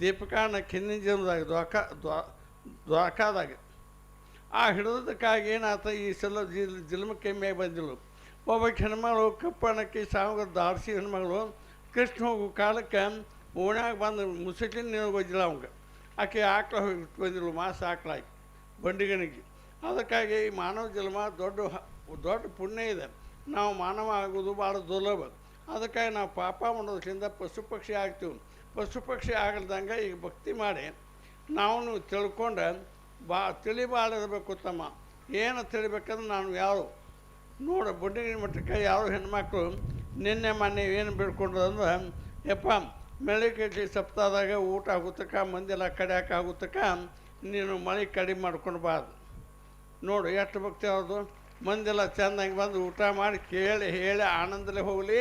ದೀಪಕ ನಕ್ಕಿ ಜನ್ಮದಾಗ, ದ್ವಾಕ ದ್ವಾ ದ್ವಾಕಾದಾಗ. ಆ ಹಿಡಿದಕ್ಕಾಗಿ ಏನಾತ ಈ ಸಲ ಜಿಲ್ ಜಿಲ್ಮಕ್ಕೆ ಮ್ಯಾಗ ಬಂದಿಳು ಒಬ್ಬ ಹೆಣ್ಮಗಳು ಕಪ್ಪಣಕ್ಕೆ ಸಾವಿರ ದಾಡ್ಸಿ ಹೆಣ್ಮಗಳು ಕೃಷ್ಣ ಹೋಗೋ ಕಾಲಕ್ಕೆ ಓಣ್ಯಾಗ ಬಂದು ಮುಸುಕಿನ ಒಜ್ಜಿಲ್ಲ ಅವಂಗೆ. ಆಕೆ ಆಕಳ ಹೋಗಿ ಬಂದಿಲ್ಲ ಮಾಸ ಆಯ್ತು ಬಂಡಿಗನಿಗೆ ಅದಕ್ಕಾಗಿ ಈ ಮಾನವ ಜನ್ಮ ದೊಡ್ಡ ದೊಡ್ಡ ಪುಣ್ಯ ಇದೆ. ನಾವು ಮಾನವ ಆಗೋದು ಭಾಳ ದುರ್ಲಭ. ಅದಕ್ಕಾಗಿ ನಾವು ಪಾಪ ಮಾಡೋದ್ರಿಂದ ಪಶು ಪಕ್ಷಿ ಆಗ್ತೀವಿ. ಪಶು ಪಕ್ಷಿ ಆಗಲ್ದಂಗೆ ಈಗ ಭಕ್ತಿ ಮಾಡಿ ನಾವು ತಿಳ್ಕೊಂಡು ಬಾ ತಿಳಿ ಭಾಳ ಇರಬೇಕು ತಮ್ಮ ಏನು ತಿಳಿಬೇಕಂದ್ರೆ ನಾನು ಯಾರು? ನೋಡು, ಬಂಡಿಗಣಿ ಮಟ್ಟಕ್ಕೆ ಯಾರು ಹೆಣ್ಮಕ್ಳು ನಿನ್ನೆ ಮೊನ್ನೆ ಏನು ಬಿಡ್ಕೊಂಡ್ರು ಅಂದ್ರೆ, ಯಪ್ಪ ಮೆಳಿಕಟ್ಟಿ ಸಪ್ತಾದಾಗ ಊಟ ಆಗುತ್ತಕ ಮಂದಿಲ್ಲ ಕಡಿಯಾಕ ಆಗುತ್ತಕ ನೀನು ಮಳೆ ಕಡಿಮೆ ಮಾಡ್ಕೊಳ್ಬಾರ್ದು ನೋಡು, ಎಷ್ಟು ಭಕ್ತಿ ಅವ್ರದ್ದು. ಮಂದಿಲ್ಲ ಚೆನ್ನಾಗಿ ಬಂದು ಊಟ ಮಾಡಿ ಕೇಳಿ, ಹೇಳಿ ಆನಂದಲೇ ಹೋಗಲಿ.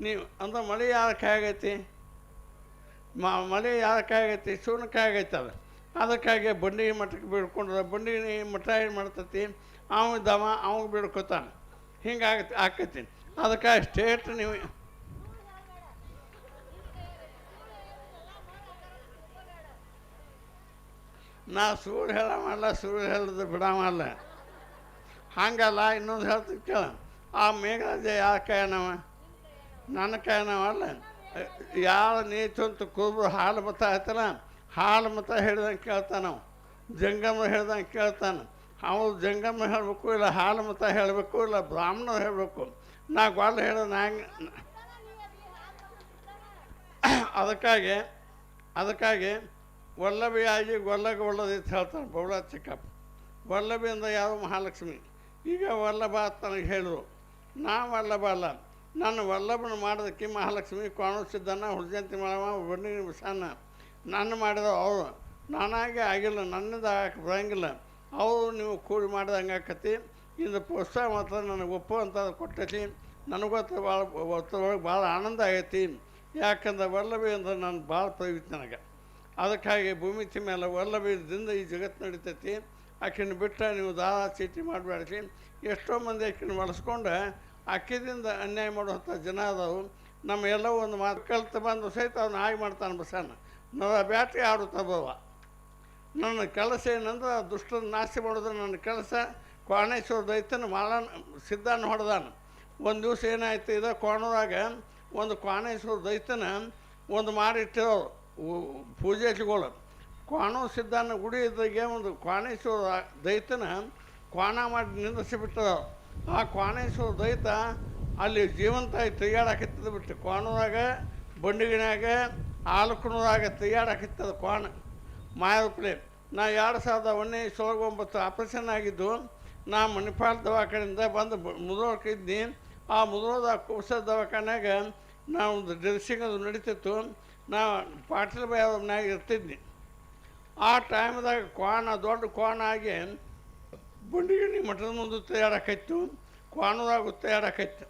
ನೀವು, ಅಂದ್ರೆ ಮಳೆ ಯಾರಕ್ಕಾಗೈತಿ ಮಳೆ ಯಾರಕ್ಕಾಗೈತಿ ಆಗೈತೆ? ಅದು. ಅದಕ್ಕಾಗಿ ಬಂಡಿಗೆ ಮಠಕ್ಕೆ ಬಿಡ್ಕೊಂಡ್ರೆ ಬಂಡಿಗೆ ಮಠ ಏನು ಮಾಡ್ತತಿ? ಅವ ದಮ ಅವಂಗೆ ಬಿಡ್ಕೊತಾನೆ ಹಿಂಗಾಗತ್ತೆ ಆಕೈತಿ. ಅದಕ್ಕೆ ಸ್ಟೇಟ್ ನೀವು. ನಾ ಸುಳ್ಳು ಹೇಳ ಮಾಡಲ್ಲ ಸುಳ್ಳು ಹೇಳೋದು ಬಿಡಮಲ್ಲ ಹಂಗಲ್ಲ, ಇನ್ನೊಂದು ಹೇಳ್ತೀವಿ ಕೇಳ. ಆ ಮೇಘರಾಜ ಯಾರ ಕೈನವ ನನ್ನ ಕೈನವ ಅಲ್ಲ? ಯಾರ ನೀತು ಅಂತ ಕೂಬು ಹಾಲು ಮತ ಆಯ್ತಲ್ಲ ಹಾಲು ಮತ ಹೇಳ್ದಂಗೆ ಕೇಳ್ತಾನವ ಜಂಗಮ ಹೇಳ್ದಂಗೆ ಕೇಳ್ತಾನೆ. ಅವನು ಜಂಗಮ ಹೇಳಬೇಕು ಇಲ್ಲ, ಹಾಲು ಮತ ಹೇಳಬೇಕು ಇಲ್ಲ ಬ್ರಾಹ್ಮಣ ಹೇಳಬೇಕು. ನಾ ಗೊಲ್ಲ ಹೇಳ ನಂಗೆ ಅದಕ್ಕಾಗಿ ಅದಕ್ಕಾಗಿ ವಲ್ಲಭಿಯಾಗಿ ಗೊಲ್ಲಗ ಅಂತ ಹೇಳ್ತಾನೆ ಬೌಳ ಚಿಕ್ಕಪ್ಪ. ವಲ್ಲಭಿಯಿಂದ ಯಾವ ಮಹಾಲಕ್ಷ್ಮಿ. ಈಗ ವಲ್ಲಭ ಅಂತ ನನಗೆ ಹೇಳಿದ್ರು. ನಾ ವಲ್ಲಭ ಅಲ್ಲ. ನನ್ನ ವಲ್ಲಭನ ಮಾಡೋದಕ್ಕೆ ಮಹಾಲಕ್ಷ್ಮಿ ಕಾಣಿಸಿದ್ದನ್ನ ಹುಡ್ಜಂತಿ ಮಾಡವ ಬನ್ನಿ ವಿಷಾನ ನನ್ನ ಮಾಡಿದ ಅವರು. ನಾನಾಗೆ ಆಗಿಲ್ಲ ನನ್ನದು ಬರಂಗಿಲ್ಲ. ಅವರು ನೀವು ಕೂಡಿ ಮಾಡ್ದಂಗೆ ಆಕತಿ. ಇಂದು ಪ್ರೋತ್ಸಾಹ ಮಾತ್ರ ನನಗೆ ಒಪ್ಪುವಂಥ ಕೊಟ್ಟೈತಿ. ನನಗೊತ್ತು ಭಾಳ ಒತ್ತೊಳಗೆ ಭಾಳ ಆನಂದ ಆಗೈತಿ. ಯಾಕಂದ್ರೆ ವಲ್ಲಭಿ ಅಂದ್ರೆ ನಾನು ಭಾಳ ಪ್ರಯುಕ್ತ ನನಗೆ. ಅದಕ್ಕಾಗಿ ಭೂಮಿ ಮೇಲೆ ವಲ್ಲಭದಿಂದ ಈ ಜಗತ್ತು ನಡೀತೈತಿ. ಆಕಿನ ಬಿಟ್ಟರೆ ನೀವು ದಾರ ಚೀಟಿ ಮಾಡಬೇಡ್ರಿ. ಎಷ್ಟೋ ಮಂದಿ ಆಕಿನ ಬಳಸ್ಕೊಂಡು ಅಕ್ಕಿದಿಂದ ಅನ್ಯಾಯ ಮಾಡುವಂಥ ಜನ ಅದಾವು. ನಮ್ಮ ಎಲ್ಲ ಒಂದು ಮಾತು ಕಲ್ತು ಬಂದು ಸಹಿತ ಅವ್ನು ಹಾಗೆ ಮಾಡ್ತಾನೆ ಬಸಣ್ಣ ನಾವು ಬ್ಯಾಟ್ರಿ ಆಡುತ್ತಾ ಬವ ನನ್ನ ಕೆಲಸ ಏನಂದ್ರೆ ದುಷ್ಟನ ನಾಶ ಮಾಡೋದು ನನ್ನ ಕೆಲಸ. ಕೋಣೇಶ್ವರ ದೈತನ ಮಾಳ ಸಿದ್ಧಾನ ಹೊಡೆದಾನ. ಒಂದು ದಿವಸ ಏನಾಯ್ತು, ಇದು ಕೋಣದಾಗ ಒಂದು ಕೋಣೇಶ್ವರ ದೈತನ ಒಂದು ಮಾಡಿಟ್ಟಿರೋರು ಪೂಜೆಗಳು ಕೋಣ ಸಿದ್ಧಾನ ಗುಡಿ ಇದ್ದಾಗೆ ಒಂದು ಕ್ವಾಣೇಶ್ವರ ದೈತನ ಕ್ವಾಣ ಮಾಡಿ ನಿಂದಿಸಿಬಿಟ್ಟರು ಆ ಕ್ವಾಣೇಶ್ವರ ದೈತ ಅಲ್ಲಿ ಜೀವಂತ ತೆಗಿಯಾಡಕತ್ತದ ಬಿಟ್ಟು ಕ್ವಾಣೂರಾಗ ಬಂಡಿಗಿನಾಗ ಆಲಕನೂರಾಗ ತೆಗಿಯಾಡಕತ್ತದ ಕ್ವಾಣ. ಮಾಯಪ್ಲೆ ನಾ ಎರಡು ಸಾವಿರದ ಒಂದನೇ ಸಾವಿರದ ಒಂಬತ್ತು ಆಪರೇಷನ್ ಆಗಿದ್ದು ನಾ ಮಣಿಪಾಲ್ ದವಾಖಾನೆಯಿಂದ ಬಂದು ಮುದೋಳಕ್ಕೆ ಇದ್ನಿ ಆ ಮುದೋಳದ ಕುಸ ದವಾಖಾನ್ಯಾಗ ನಾವು ಡ್ರೆಸ್ಸಿಂಗ್ ಅದು ನಡೀತಿತ್ತು. ನಾ ಪಾಟೀಲ್ ಬಾಯಿ ಮನ್ಯಾಗ ಇರ್ತಿದ್ನಿ. ಆ ಟೈಮ್ದಾಗ ಕ್ವಾಣ ದೊಡ್ಡ ಕ್ವಾಣ ಆಗಿ ಬಂಡಿಗಿಣಿ ಮಠದ ಮುಂದೆ ತಯಾರಾಕೈತು ಕ್ವಾಣದಾಗ ತಯಾರಾಕೈತು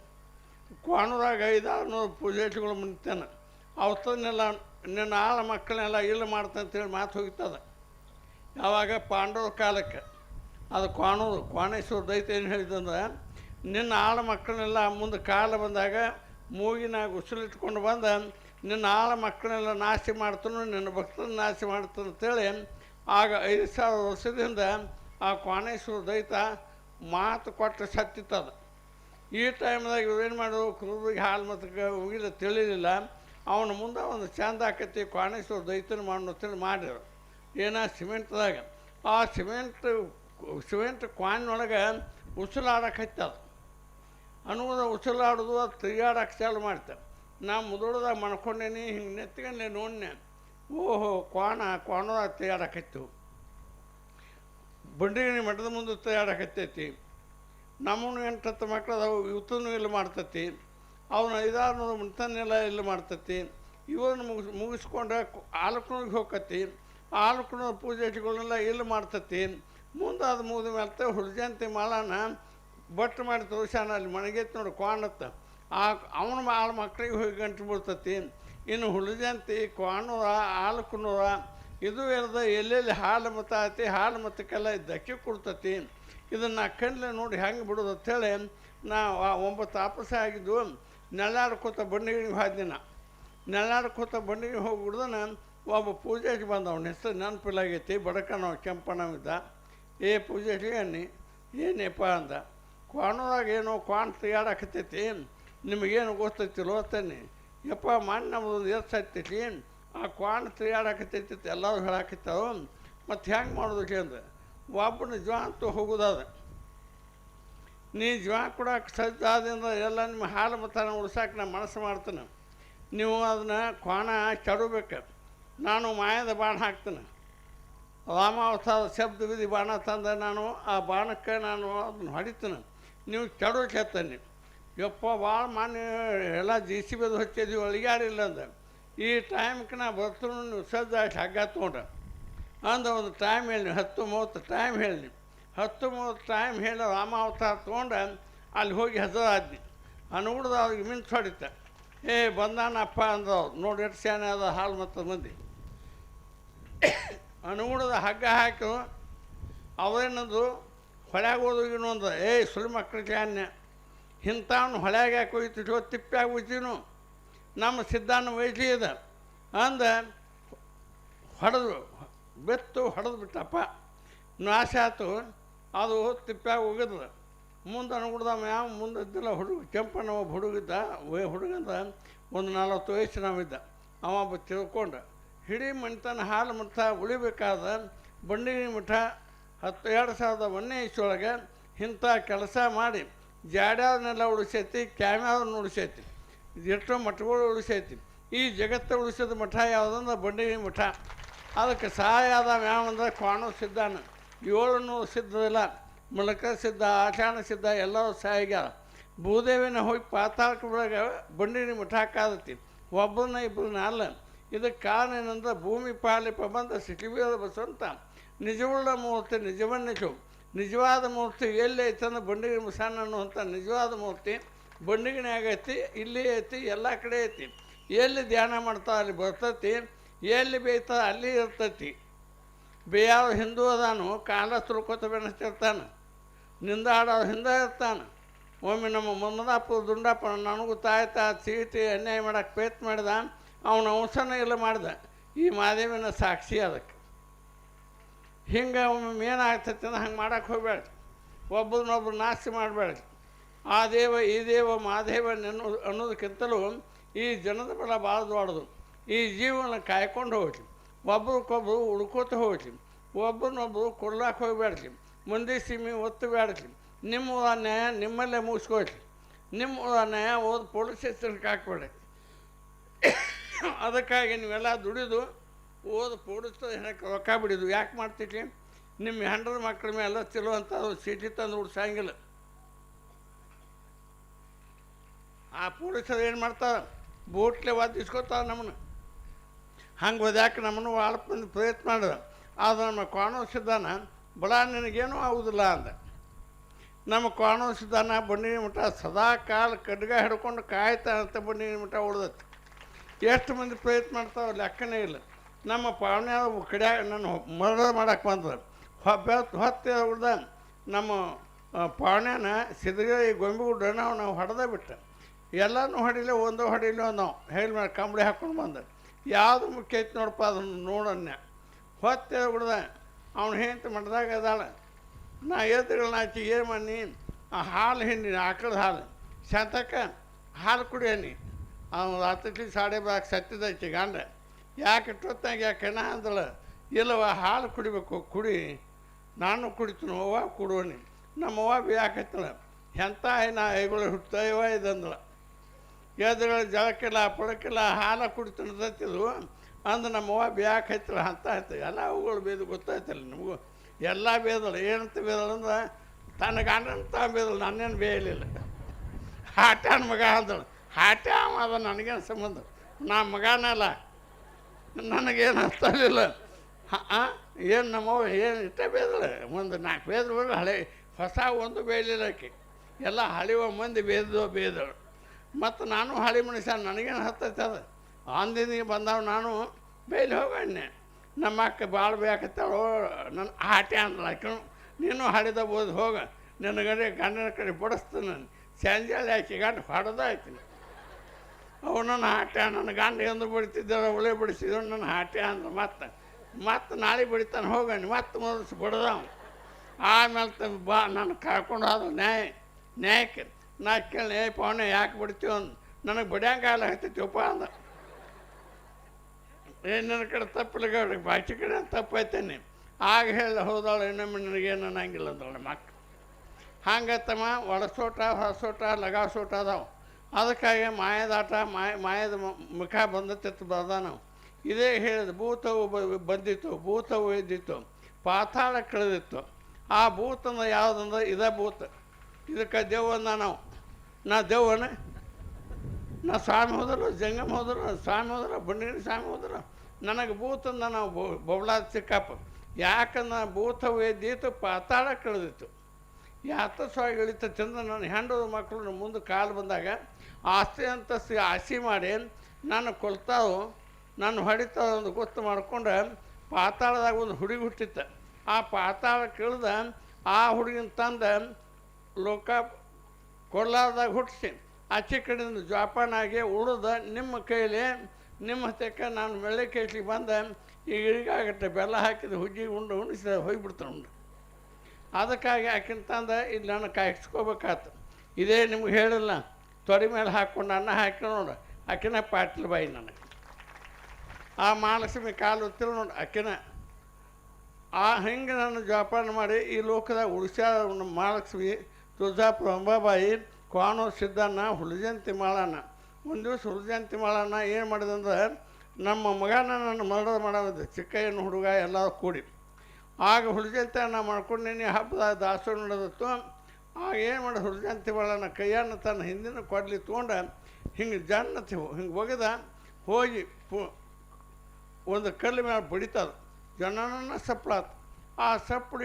ಕ್ವಾಣದಾಗ ಐದಾರು ನೂರು ಪೂಜೆಗಳು ಮುಂತಾನೆ ಅವತ್ತನ್ನೆಲ್ಲ ನಿನ್ನ ಆಳ ಮಕ್ಕಳನ್ನೆಲ್ಲ ಇಲ್ಲ ಮಾಡ್ತಂತೇಳಿ ಮಾತು ಹೋಗ್ತದೆ ಯಾವಾಗ? ಪಾಂಡವ್ರ ಕಾಲಕ್ಕೆ. ಅದು ಕ್ವಾಣು, ಕ್ವಾಣೇಶ್ವರ ದೈತ ಏನು ಹೇಳಿದಂದ್ರೆ ನಿನ್ನ ಆಳ ಮಕ್ಕಳನ್ನೆಲ್ಲ ಮುಂದೆ ಕಾಲ ಬಂದಾಗ ಮೂಗಿನಾಗ ಉಸಿಲಿಟ್ಕೊಂಡು ಬಂದ, ನಿನ್ನ ಆಳ ಮಕ್ಕಳನ್ನೆಲ್ಲ ನಾಶ ಮಾಡ್ತಾನು, ನಿನ್ನ ಭಕ್ತನ ನಾಶ ಮಾಡ್ತಾನೆ ಅಂತೇಳಿ ಆಗ ಐದು ಸಾವಿರ ವರ್ಷದಿಂದ ಆ ಕ್ವಾಣೇಶ್ವರ ದೈತ ಮಾತು ಕೊಟ್ಟು ಸತ್ತಿತ್ತದ ಈ ಟೈಮ್ದಾಗ ಇವೇನು ಮಾಡೋದು ಕ್ರೂರಿಗೆ ಹಾಲು ಮತ್ತು ಉಗಿದ ತಿಳಿಲಿಲ್ಲ. ಅವನ ಮುಂದೆ ಒಂದು ಚಂದ ಆಕತಿ ಕ್ವಾಣೇಶ್ವರ ದೈತನ ಮಾಡೋಣ ಅಂತೇಳಿ ಮಾಡಿದ್ರು. ಏನೋ, ಸಿಮೆಂಟ್ದಾಗ. ಆ ಸಿಮೆಂಟ್ ಸಿಮೆಂಟ್ ಕ್ವಾನ್ನೊಳಗೆ ಉಸಿಲಾಡಕತ್ತದ ಅನ್ನೋದು ಉಸಿಲಾಡೋದು ಅದು ತಿರುಗಾಡಕ್ಕೆ ಚಾಲು ಮಾಡ್ತಾರೆ ನಾ ಮುದುಳ್ದಾಗ ಮಣ್ಕೊಂಡೇನಿ ಹಿಂಗೆ ನೆತ್ಕೊಂಡೆ ನೋಡ್ನೆ. ಓಹೋ ಕ್ವಾಣ ಕ್ವಾಣದಾಗ ತಯಾರಾಕತ್ತು ಬಂಡಿಗಿಣಿ ಮಠದ ಮುಂದೆ ತಯಾರಾಕತ್ತೈತಿ ನಮ್ಮನ್ನು ಎಂಟು ಹತ್ತು ಮಕ್ಳು ಅದಾವು ಇವತ್ತೂ ಇಲ್ಲಿ ಮಾಡ್ತತಿ. ಅವನು ಐದಾರು ನೂರು ಮುಂತನ್ನೆಲ್ಲ ಇಲ್ಲಿ ಮಾಡ್ತತಿ. ಇವನು ಮುಗಿಸ್, ಮುಗಿಸ್ಕೊಂಡ ಆಲಕನಿಗೆ ಹೋಗತಿ ಆಲಕನ ಪೂಜೆಗಳನ್ನೆಲ್ಲ ಇಲ್ಲಿ ಮಾಡ್ತೈತಿ. ಮುಂದೆ ಅದು ಮುಗಿದ ಮೇಲೆ ಮಾಲಾನ ಬಟ್ಟು ಮಾಡಿ ತೋರ್ಸ್ಯಾನ, ಅಲ್ಲಿ ಮಣಗೈತಿ ನೋಡಿ ಕ್ವಾಣತ್ತ. ಆ ಅವನ ಆಳು ಮಕ್ಕಳಿಗೆ ಹೋಗಿ ಗಂಟು ಬಿಡ್ತತಿ ಇನ್ನು ಹುಳಿಜಂತಿ ಕ್ವಾಣೂರ ಆಲಕನೂರ ಇದು ಇರದ ಎಲ್ಲೆಲ್ಲಿ ಹಾಲು ಮತ ಹಾಲು ಮತಕ್ಕೆಲ್ಲ ಧಕ್ಕೆ ಕೊಡ್ತತಿ. ಇದನ್ನು ಕಣ್ಣಲ್ಲಿ ನೋಡಿ ಹೆಂಗೆ ಬಿಡೋದು ಅಂಥೇಳಿ ನಾ ಒಂಬತ್ತು ಆಪಸ ಆಗಿದ್ದು ನೆಲ್ಲಾಡ್ಕೋತ ಬಂಡಿಗೆ ಹೋದಿನ ನೆಲ್ಲಾಡ್ಕೋತ ಬಂಡಿಗೆ ಹೋಗಿ ಒಬ್ಬ ಪೂಜೆಗೆ ಬಂದ ಅವನ ಹೆಸರು ನೆನಪಿಲ್ಲಾಗೈತಿ, ಬಡಕನವ ಕೆಂಪನವಿದ್ದ ಏ ಪೂಜೆಗೆ ಅನ್ನಿ ಏನಪ್ಪ ಅಂದ? ಕ್ವಾಣೊಳಗೆ ಏನೋ ಕ್ವಾಣ ತೆಗಿಯಾಡಕತ್ತೈತಿ ನಿಮಗೇನು ಗೊತ್ತೈತಿ ಲೋತನಿ ಯಪ್ಪ ಮಣ್ಣು ನಮ್ದೊಂದು ಆ ಕ್ವಾಣ ತೆಗಿಯಾಡಕತ್ತೈತಿ ಎಲ್ಲರೂ ಹೇಳಾಕತ್ತಾವ? ಮತ್ತು ಹೆಂಗೆ ಮಾಡೋದಕ್ಕೆ ಅಂದ ಒಬ್ಬನ ಜೀವ ಅಂತ ಹೋಗೋದಾದ. ನೀ ಜ್ವಾ ಕೂಡ ಸಜ್ಜಾದಿಂದ ಎಲ್ಲ ನಿಮ್ಮ ಹಾಲು ಮತ್ತು ಉಳ್ಸಕ್ಕೆ ನಾನು ಮನಸ್ಸು ಮಾಡ್ತೇನೆ. ನೀವು ಅದನ್ನ ಕ್ವಾಣ ಚಡಬೇಕು. ನಾನು ಮಾಯದ ಬಾಣ ಹಾಕ್ತೇನೆ. ರಾಮಾವತಾರ ಶಬ್ದ ವಿಧಿ ಬಾಣ ತಂದ ನಾನು, ಆ ಬಾಣಕ್ಕೆ ನಾನು ಅದನ್ನು ಹೊಡಿತೇನೆ ನೀವು ಚಡು ಕೆತ್ತನ್ನಿ ಯಪ್ಪ ಭಾಳ ಮಾನ್ಯ ಎಲ್ಲ ಜಿ ಸಿ ಬಿದು ಹಚ್ಚಿದ್ವಿ ಅಳಿಗಾಡಿಲ್ಲ ಅಂದ. ಈ ಟೈಮ್ಗೆ ನಾ ಬರ್ತೀನಿ ನೀವು ಸಜ್ಜಾಗಿ ಹಗ್ಗ ತೊಗೊಂಡ್ರೆ ಅಂದ ಒಂದು ಟೈಮ್ ಹೇಳಿ ಹತ್ತು ಮೂವತ್ತು ಟೈಮ್ ಹೇಳಿ ಹತ್ತು ಮೂವತ್ತು ಟೈಮ್ ಹೇಳಿ ರಾಮಾವತಾರ ತೊಗೊಂಡು ಅಲ್ಲಿ ಹೋಗಿ ಹೆಸರಾದ್ನಿ ಅನುಗುಡ್ದು ಅವ್ರಿಗೆ ಮಿಂಚು ಹೊಡಿತ. ಏ, ಬಂದಾನಪ್ಪ ಅಂದವ್ರು. ನೋಡಿ, ಎಷ್ಟು ಶಾನೆ ಅದ, ಹಾಲು ಮತ್ತು ಮಂದಿ. ಅನುಗುಣದ ಹಗ್ಗ ಹಾಕಿ ಅವೇನದು ಹೊಳ್ಯಾಗ ಹೋದ್ರಿಗಿನು ಅಂದ ಏಯ್ ಸುಳ್ಳು ಮಕ್ಕಳ ಜಾನ್ಯ ಇಂಥವ್ನು ಹೊಳ್ಯಾಗ ಯಾಕೆ ಹೋಯ್ತು ತಿಪ್ಪ್ಯಾಗ ಹೋಯ್ತೀನು ನಮ್ಮ ಸಿದ್ಧಾನ ವಯಸ್ಸಿ ಇದೆ ಅಂದ, ಹೊಡೆದು, ಬೆತ್ತು ಹೊಡೆದು ಬಿಟ್ಟಪ್ಪ. ನಾಶ ಆಯ್ತು ಅದು ತಿಪ್ಪ್ಯಾಗ ಹೋಗಿದ್ದ ಮುಂದೆ ಅನ್ಕೊಡ್ದ ಯಾವ ಮುಂದೆ ಇದ್ದಿಲ್ಲ ಹುಡುಗ ಕೆಂಪಣ್ಣ ಒಬ್ಬ ಹುಡುಗಿದ್ದ ವೇ ಹುಡುಗಂದ ಒಂದು ನಲ್ವತ್ತು ವಯಸ್ಸು ನಾವಿದ್ದ ಅವ ತಿಳ್ಕೊಂಡು ಹಿಡೀ ಮಣ್ತನ ಹಾಲು ಮಠ ಉಳಿಬೇಕಾದ ಬಂಡಿಗೆ ಮಠ ಹತ್ತು ಎರಡು ಸಾವಿರದ ಒಂದನೇ ಇಸ್ಯೊಳಗೆ ಇಂಥ ಕೆಲಸ ಮಾಡಿ ಜಾಡ್ಯಾವನ್ನೆಲ್ಲ ಉಳಿಸೈತಿ ಕ್ಯಾಮ್ಯಾವ್ರನ್ನ ಉಳಿಸೈತಿ ಎಷ್ಟೋ ಮಠಗಳು ಉಳಿಸೈತಿ. ಈ ಜಗತ್ತು ಉಳಿಸಿದ ಮಠ ಯಾವುದಂದ್ರೆ ಬಂಡಿಗೆ ಮಠ. ಅದಕ್ಕೆ ಸಹಾಯ ಆದ ಯಾವಂದ್ರೆ ಕಾಣೋ ಸಿದ್ಧಾನ. ಏಳು ಸಿದ್ಧವಿಲ್ಲ, ಮುಲಕ ಸಿದ್ಧ ಆಚಾಣ ಸಿದ್ಧ ಎಲ್ಲರೂ ಸಹಾಯ ಭೂದೇವಿನ ಹೋಗಿ ಪಾತಾಳಕ್ಕೆ ಬಂಡಿನ ಮಠ ಕಾದತಿ ಒಬ್ಬರನ್ನ ಇಬ್ಬರನ್ನ ಅಲ್ಲ ಇದಕ್ಕೆ ಕಾರಣ ಏನಂದ್ರೆ ಭೂಮಿ ಪಾಲಿ ಪ್ರಬಂಧ ಸಿಟಿವೇದ ಬಸವಂತ ನಿಜವುಳ್ಳ ಮೂರ್ತಿ ನಿಜವನ್ನಿಸು. ನಿಜವಾದ ಮೂರ್ತಿ ಎಲ್ಲಿ ಐತಂದ್ರೆ ಬಂಡಿಗೆ ಮುಸಾನ್ ಅನ್ನುವಂಥ ನಿಜವಾದ ಮೂರ್ತಿ ಬಂಡಿಗಿನ ಆಗೈತಿ, ಇಲ್ಲಿ ಐತಿ, ಎಲ್ಲ ಕಡೆ ಐತಿ. ಎಲ್ಲಿ ಧ್ಯಾನ ಮಾಡ್ತಾ ಅಲ್ಲಿ ಬರ್ತೈತಿ, ಎಲ್ಲಿ ಬೇಯ್ತಾ ಅಲ್ಲಿ ಇರ್ತೈತಿ. ಬೇಯಾವ ಹಿಂದೂ ಅದಾನು, ಕಾಲ ತುರ್ಕೋತ ಬೆಳೆಸ್ತಿರ್ತಾನೆ ನಿಂದಾಡೋ ಹಿಂದೆ ಇರ್ತಾನೆ. ಒಮ್ಮೆ ನಮ್ಮ ಮಮ್ಮದಪ್ಪ ದುಂಡಪ್ಪ ನನಗೂ ತಾಯ್ತಾ ಸೀತಿ ಅನ್ಯಾಯ ಮಾಡೋಕ್ಕೆ ಪ್ರಯತ್ನ ಮಾಡಿದ ಅವನ ಅಂಶನ ಎಲ್ಲ ಮಾಡ್ದ. ಈ ಮಾದೇವಿನ ಸಾಕ್ಷಿ ಅದಕ್ಕೆ. ಹಿಂಗೆ ಒಮ್ಮೆ ಏನಾಗ್ತೈತೆ ಅಂದ್ರೆ ಹಂಗೆ ಮಾಡಕ್ಕೆ ಹೋಗ್ಬೇಡ. ಒಬ್ಬರನ್ನೊಬ್ರು ನಾಶ ಮಾಡಬೇಡ. ಆ ದೇವ, ಈ ದೇವ ಮಾದೇವ ನೆನ್ನೋದು ಅನ್ನೋದಕ್ಕಿಂತಲೂ ಈ ಜನದ ಬಲ ಭಾಳ ದೊಡ್ಡದು. ಈ ಜೀವನ ಕಾಯ್ಕೊಂಡು ಹೋಗ್ಲಿ. ಒಬ್ರಿಗೊಬ್ರು ಉಳ್ಕೋತ ಹೋಗ್ಲಿ. ಒಬ್ರನ್ನೊಬ್ರು ಕೊಡ್ಲಾಕೆ ಹೋಗ್ಬೇಡ್ರಿ ಮುಂದೆ ಸಿಮಿ ಒತ್ತು ಬೇಡ್ರಿ ನಿಮ್ಮ ನ್ಯಾಯ ನಿಮ್ಮಲ್ಲೇ ಮುಗಿಸ್ಕೊಳ್ರಿ ನಿಮ್ಮ ನ್ಯಾಯ ಓದ್ ಪೊಲೀಸ್ ಸ್ಟೇಷನ್ಗೆ ಹಾಕ್ಬೇಡಿ. ಅದಕ್ಕಾಗಿ ನೀವೆಲ್ಲ ದುಡಿದು ಓದು ಪೋಡಿಸ್ತದೆ ಹೆಣಕ್ಕೆ ರೊಕ್ಕ ಬಿಡಿದು ಯಾಕೆ ಮಾಡ್ತೀರಿ ನಿಮ್ಮ ಹೆಂಡ್ರ ಮಕ್ಕಳ ಮೇಲೆ ಅಂತ ಚೀಟಿ ತಂದು ಉಡ್ಸಂಗಿಲ್ಲ. ಆ ಪೊಲೀಸರು ಏನು ಮಾಡ್ತಾರೆ? ಬೋಟ್ಲೆ ವಾದಿಸ್ಕೊತಾವ ನಮ್ಮನ್ನು. ಹಂಗೆ ಓದ್ಯಾಕೆ ನಮ್ಮನ್ನು ಭಾಳ ಮಂದಿ ಪ್ರಯತ್ನ ಮಾಡಿದ ಆದ್ರೆ ನಮ್ಮ ಕಾನೂನು ಸಿದ್ಧಾನ ಬಡ ನಿನಗೇನೂ ಆಗುದಿಲ್ಲ ಅಂದ. ನಮ್ಮ ಕಾನೂನು ಸಿದ್ಧಾನ ಬಂಡಿನ ಮಠ ಸದಾ ಕಾಲ ಕಡ್ಗ ಹಿಡ್ಕೊಂಡು ಕಾಯ್ತಾ ಅಂತ ಬಂಡಿನ ಮಠ ಉಳ್ದೈತಿ. ಎಷ್ಟು ಮಂದಿ ಪ್ರಯತ್ನ ಮಾಡ್ತಾವೆ ಲೆಕ್ಕನೇ ಇಲ್ಲ. ನಮ್ಮ ಪಾವನೆ ಕಡೆ ನಾನು ಮರದ ಮಾಡಕ್ಕೆ ಬಂದ್ರೆ. ಹೊತ್ತು ಹೊತ್ತೆ ಉಳ್ದ ನಮ್ಮ ಪಾವನ್ಯಾನ ಸಿದ್ಧಗೈ ಗೊಂಬೆಗುಡ್ಡ ನಾವು ನಾವು ಹೊಡೆದೇ ಬಿಟ್ಟ. ಎಲ್ಲನೂ ಹೊಡಿಲಿ, ಒಂದೋ ಹೊಡಿಲಿ ನಾವು ಹೇಳಿ ಮಾಡಿ ಕಂಬಳಿ ಹಾಕ್ಕೊಂಡು ಬಂದ. ಯಾವುದು ಮುಖ್ಯ ಐತೆ ನೋಡಪ್ಪ ಅದನ್ನು ನೋಡನ್ಯ ಹೊತ್ತೆ ಬಿಡ್ದ ಅವ್ನು ಹೆಂತ ಮಠದಾಗ ಅದಾಳ. ನಾ ಎದ್ದುಗಳನ್ನ ನಾಚಿ ಏನು ಮಾಡಿ ಆ ಹಾಲು ಹಿಂಡಿನಿ ಆಕಳದ ಹಾಲು. ಶಾಂತಕ್ಕ ಹಾಲು ಕುಡಿಯನಿ. ಅವ್ನು ರಾತ್ರಿ ಸಾಡೆ ಬಾಕ್ ಸತ್ತಿದೈತಿ ಗಂಡ. ಯಾಕೆ ಇಟ್ಟೊತ್ತಾಗ ಯಾಕೆ ಕಣ ಅಂದಳ. ಇಲ್ಲವ ಹಾಲು ಕುಡಿಬೇಕು, ಕುಡಿ. ನಾನು ಕುಡಿತೀನಿ, ಅವ್ವ ಕುಡೋನಿ ನಮ್ಮವ್ವ ಬೇಯಾಕತ್ತಳ. ಎಂಥ ನಾ ಐಗಳು ಹುಟ್ಟುತ್ತಾಯವ ಇದಂದಳ. ಎದ್ರುಗಳು ಜಳಕ್ಕಿಲ್ಲ ಪೊಳಕಿಲ್ಲ, ಹಾಲು ನಮ್ಮ ಅಂದು ನಮ್ಮವ್ವ ಬೇಯಾಕೈತಳ ಅಂತ ಆಯ್ತು ಎಲ್ಲ ಅವುಗಳು ಬೇದು ಗೊತ್ತಾಯ್ತಲ್ಲ ನಿಮಗೂ. ಎಲ್ಲ ಬೇದಳು. ಏನಂತ ಬೇದಳು ಅಂದ್ರೆ, ತನ್ನ ಗಂಡಂತ ಬೇದಳು, ನನ್ನೇನು ಬೇಯಲಿಲ್ಲ. ಆಟ ಮಗ ಅಂದಳು. ಅವ ಅದ ನನಗೇನು ಸಂಬಂಧ? ನಾ ಮಗನಲ್ಲ ನನಗೇನು ಅರ್ಥಲಿಲ್ಲ ಹಾಂ ಏನು ನಮ್ಮವ್ವ, ಏನು ಇಷ್ಟ ಬೇದಳು ಒಂದು ನಾಲ್ಕು ಬೇದ್ರು ಹಳೆ, ಹೊಸ ಒಂದು ಬೇಯಲಿಲ್ಲಕ್ಕೆ ಎಲ್ಲ ಹಳಿವ ಮಂದಿ ಬೇದೋ ಬೇದಳು ಮತ್ತು ನಾನು ಹಳಿ ಮನುಷ್ಯ, ನನಗೇನು ಹತ್ತೈತೆ ಅದು ಆಂದಿನಿಗೆ ಬಂದವ ನಾನು ಬೇಲಿ ಹೋಗಣ್ಣೆ. ನಮ್ಮ ಅಕ್ಕ ಭಾಳ ಬೇಕತ್ತಾಳೋ ನನ್ನ ಆಟೆ ಅಂದ್ಳು ಆಕೆ. ನೀನು ಹಳಿದ ಬೋದು ಹೋಗ, ನಿನ್ನ ಗಂಡ, ಗಂಡನ ಕಡೆ ಬಡಿಸ್ತೀನಿ ನಾನು. ಸಂಜೆ ಹಾಕಿ ಗಂಟು ಹೊಡೆದ ಅವು ನನ್ನ ಆಟೆ ನನ್ನ ಗಂಡ ಎಂದು ಬಿಡ್ತಿದ್ದಾರ ಒಳ್ಳೆ ಬಿಡಿಸಿದ್ರು ನನ್ನ ಹಾಟ್ಯ ಅಂದ್ರೆ. ಮತ್ತೆ ಮತ್ತೆ ನಾಳೆ ಬಿಡಿತಾನೆ, ಹೋಗಣಿ. ಮತ್ತೆ ಮೊದಲು ಬಡ್ದವ ಆಮೇಲೆ ಬಾ ನಾನು ಕರ್ಕೊಂಡು ಹೋದ ನ್ಯಾಯ, ನ್ಯಾಯಕ್ಕೆ ನಾ ಕೇಳಿ ಏ ಪವನ, ಯಾಕೆ ಬಿಡ್ತೀವಿ ಅಂದ್. ನನಗೆ ಬಡಿಯಂಗಾಲ ಹತ್ತಿತ್ತಪ್ಪ ಅಂದ. ನನ್ನ ಕಡೆ ತಪ್ಪಿಲ್ಲ ಬಾಚಿ ಕಡೆ ತಪ್ಪೈತೇನೆ ಆಗ ಹೇಳಿ ಹೋದಾಳು ಇನ್ನೊಮ್ಮೆ ನನಗೇನು ಅನ್ನಂಗಿಲ್ಲ ಅಂದಳು ಮಕ್ಕಳು ಹಂಗತ್ತಮ್ಮ, ಒಳಸೋಟ ಹೊಸೋಟ ಲಗಾಸೋಟ ಅದಾವ. ಅದಕ್ಕಾಗಿ ಮಾಯದಾಟ ಮಾಯ, ಮಾಯದ ಮುಖ ಬಂದತ್ತಿತ್ತು ಬಂದ ನಾವು. ಇದೇ ಹೇಳಿದ, ಭೂತವು ಬಂದಿತ್ತು, ಭೂತವು ಇದ್ದಿತ್ತು, ಪಾತಾಳ ಕಳೆದಿತ್ತು. ಆ ಭೂತನ ಯಾವುದಂದ್ರೆ ಇದೇ ಭೂತ. ಇದಕ್ಕೆ ದೇವನ್ನ ನಾವು. ನಾ ದೇವನ ನಾ ಸ್ವಾಮಿ ಹೋದರು ಜಂಗಮ್ ಹೋದರು ಸ್ವಾಮಿ ಹೋದ್ರು ಬಂಡಿಗಿರಿ ಸ್ವಾಮಿ ಹೋದ್ರು ನನಗೆ ಭೂತಂದ ನಾವು ಬೊಬ್ಲಾದ ಸಿಕ್ಕಪ್ಪ ಯಾಕಂದ್ರೆ ಭೂತವು ಎದ್ದಿತ್ತು ಪಾತಾಳ ಕಳೆದಿತ್ತು. ಯಾತ ಸ್ವಾಗಿ ಇಳಿತ ಚಂದ ನನ್ನ ಹೆಂಡದ ಮಕ್ಕಳು ಮುಂದೆ ಕಾಲು ಬಂದಾಗ ಆಸ್ತಿ ಅಂತಸ್ತಿ ಆಸೆ ಮಾಡಿ ನಾನು ಕೊಲ್ತಾವು ನಾನು ಹೊಡಿತಾವ ಒಂದು ಗೊತ್ತು ಮಾಡ್ಕೊಂಡು ಪಾತಾಳದಾಗ ಒಂದು ಹುಡುಗಿ ಹುಟ್ಟಿತ್ತು. ಆ ಪಾತಾಳ ಕೇಳ್ದ, ಆ ಹುಡುಗಿನ ತಂದ ಲೋಕ ಕೊಲ್ಲಾರದಾಗ ಹುಟ್ಟಿಸಿ. ಆಚೆ ಕಡೆಯಿಂದ ಜೋಪಾನಾಗಿ ಉಳಿದ ನಿಮ್ಮ ಕೈಲಿ, ನಿಮ್ಮ ಹತ್ತಕ್ಕೆ ನಾನು ಮೆಳ್ಳೆ ಕೇಸ್ಲಿಗೆ ಬಂದ, ಈಗ ಬೆಲ್ಲ ಹಾಕಿದ ಹುಜ್ಜಿ ಉಂಡು, ಉಣಿಸಿದ ಹೋಗಿಬಿಡ್ತಾನೆ ಉಂಡು. ಅದಕ್ಕಾಗಿ ಆಕಿನ ತಂದ, ಇಲ್ಲಿ ನಾನು ಕಾಯಿಸ್ಕೋಬೇಕಾತು. ಇದೇ ನಿಮ್ಗೆ ಹೇಳಿಲ್ಲ. ತೊಡೆ ಮೇಲೆ ಹಾಕ್ಕೊಂಡು ಅನ್ನ ಹಾಕಿ ನೋಡು. ಅಕ್ಕಿನ ಪಾಟ್ಲ ಬಾಯಿ ನನಗೆ. ಆ ಮಹಾಲಕ್ಷ್ಮಿ ಕಾಲು ಉತ್ತಿರ ನೋಡು ಅಕ್ಕಿನ. ಆ ಹಿಂಗೆ ನಾನು ಜೋಪಾನ ಮಾಡಿ ಈ ಲೋಕದಾಗ ನಮ್ಮ ಮಹಾಲಕ್ಷ್ಮಿ ತುಳಜಾಪುರ ಅಂಬಾಬಾಯಿ ಕ್ವಾಣೋ ಸಿದ್ದಣ್ಣ ಹುಲಿಜಂತಿ ಮಾಳಣ್ಣ. ಒಂದು ದಿವಸ ಹುಲಿಜಂತಿ ಮಾಳಣ್ಣ ಏನು ಮಾಡಿದಂದ್ರೆ ನಮ್ಮ ಮಗನ ನನ್ನ ಮರ್ಡರ್ ಮಾಡೋದು, ಚಿಕ್ಕಯ್ಯನ ಹುಡುಗ ಎಲ್ಲ ಕೂಡಿ. ಆಗ ಹುಲಿಜಂತಿ ಅನ್ನ ನಿನ್ನೆ ಹಬ್ಬದ ದಾಸೋಹ ನಡೆದಿತ್ತು. ಏನು ಮಾಡಿ ಹುಲಿಜಂತಿ ಮಾಳಣ್ಣ ಕೈಯನ್ನು ತನ್ನ ಹಿಂದಿನ ಕೊಡ್ಲಿ ತೊಗೊಂಡು ಹಿಂಗೆ ಜನ್ನತಿ ಹಿಂಗೆ ಒಗೆದ, ಹೋಗಿ ಪು, ಒಂದು ಕಲ್ಲು ಮೇಲೆ ಬಡಿತದ. ಜನನ ಸಪ್ಪಳಾತು ಆ ಸಪ್ಪಳು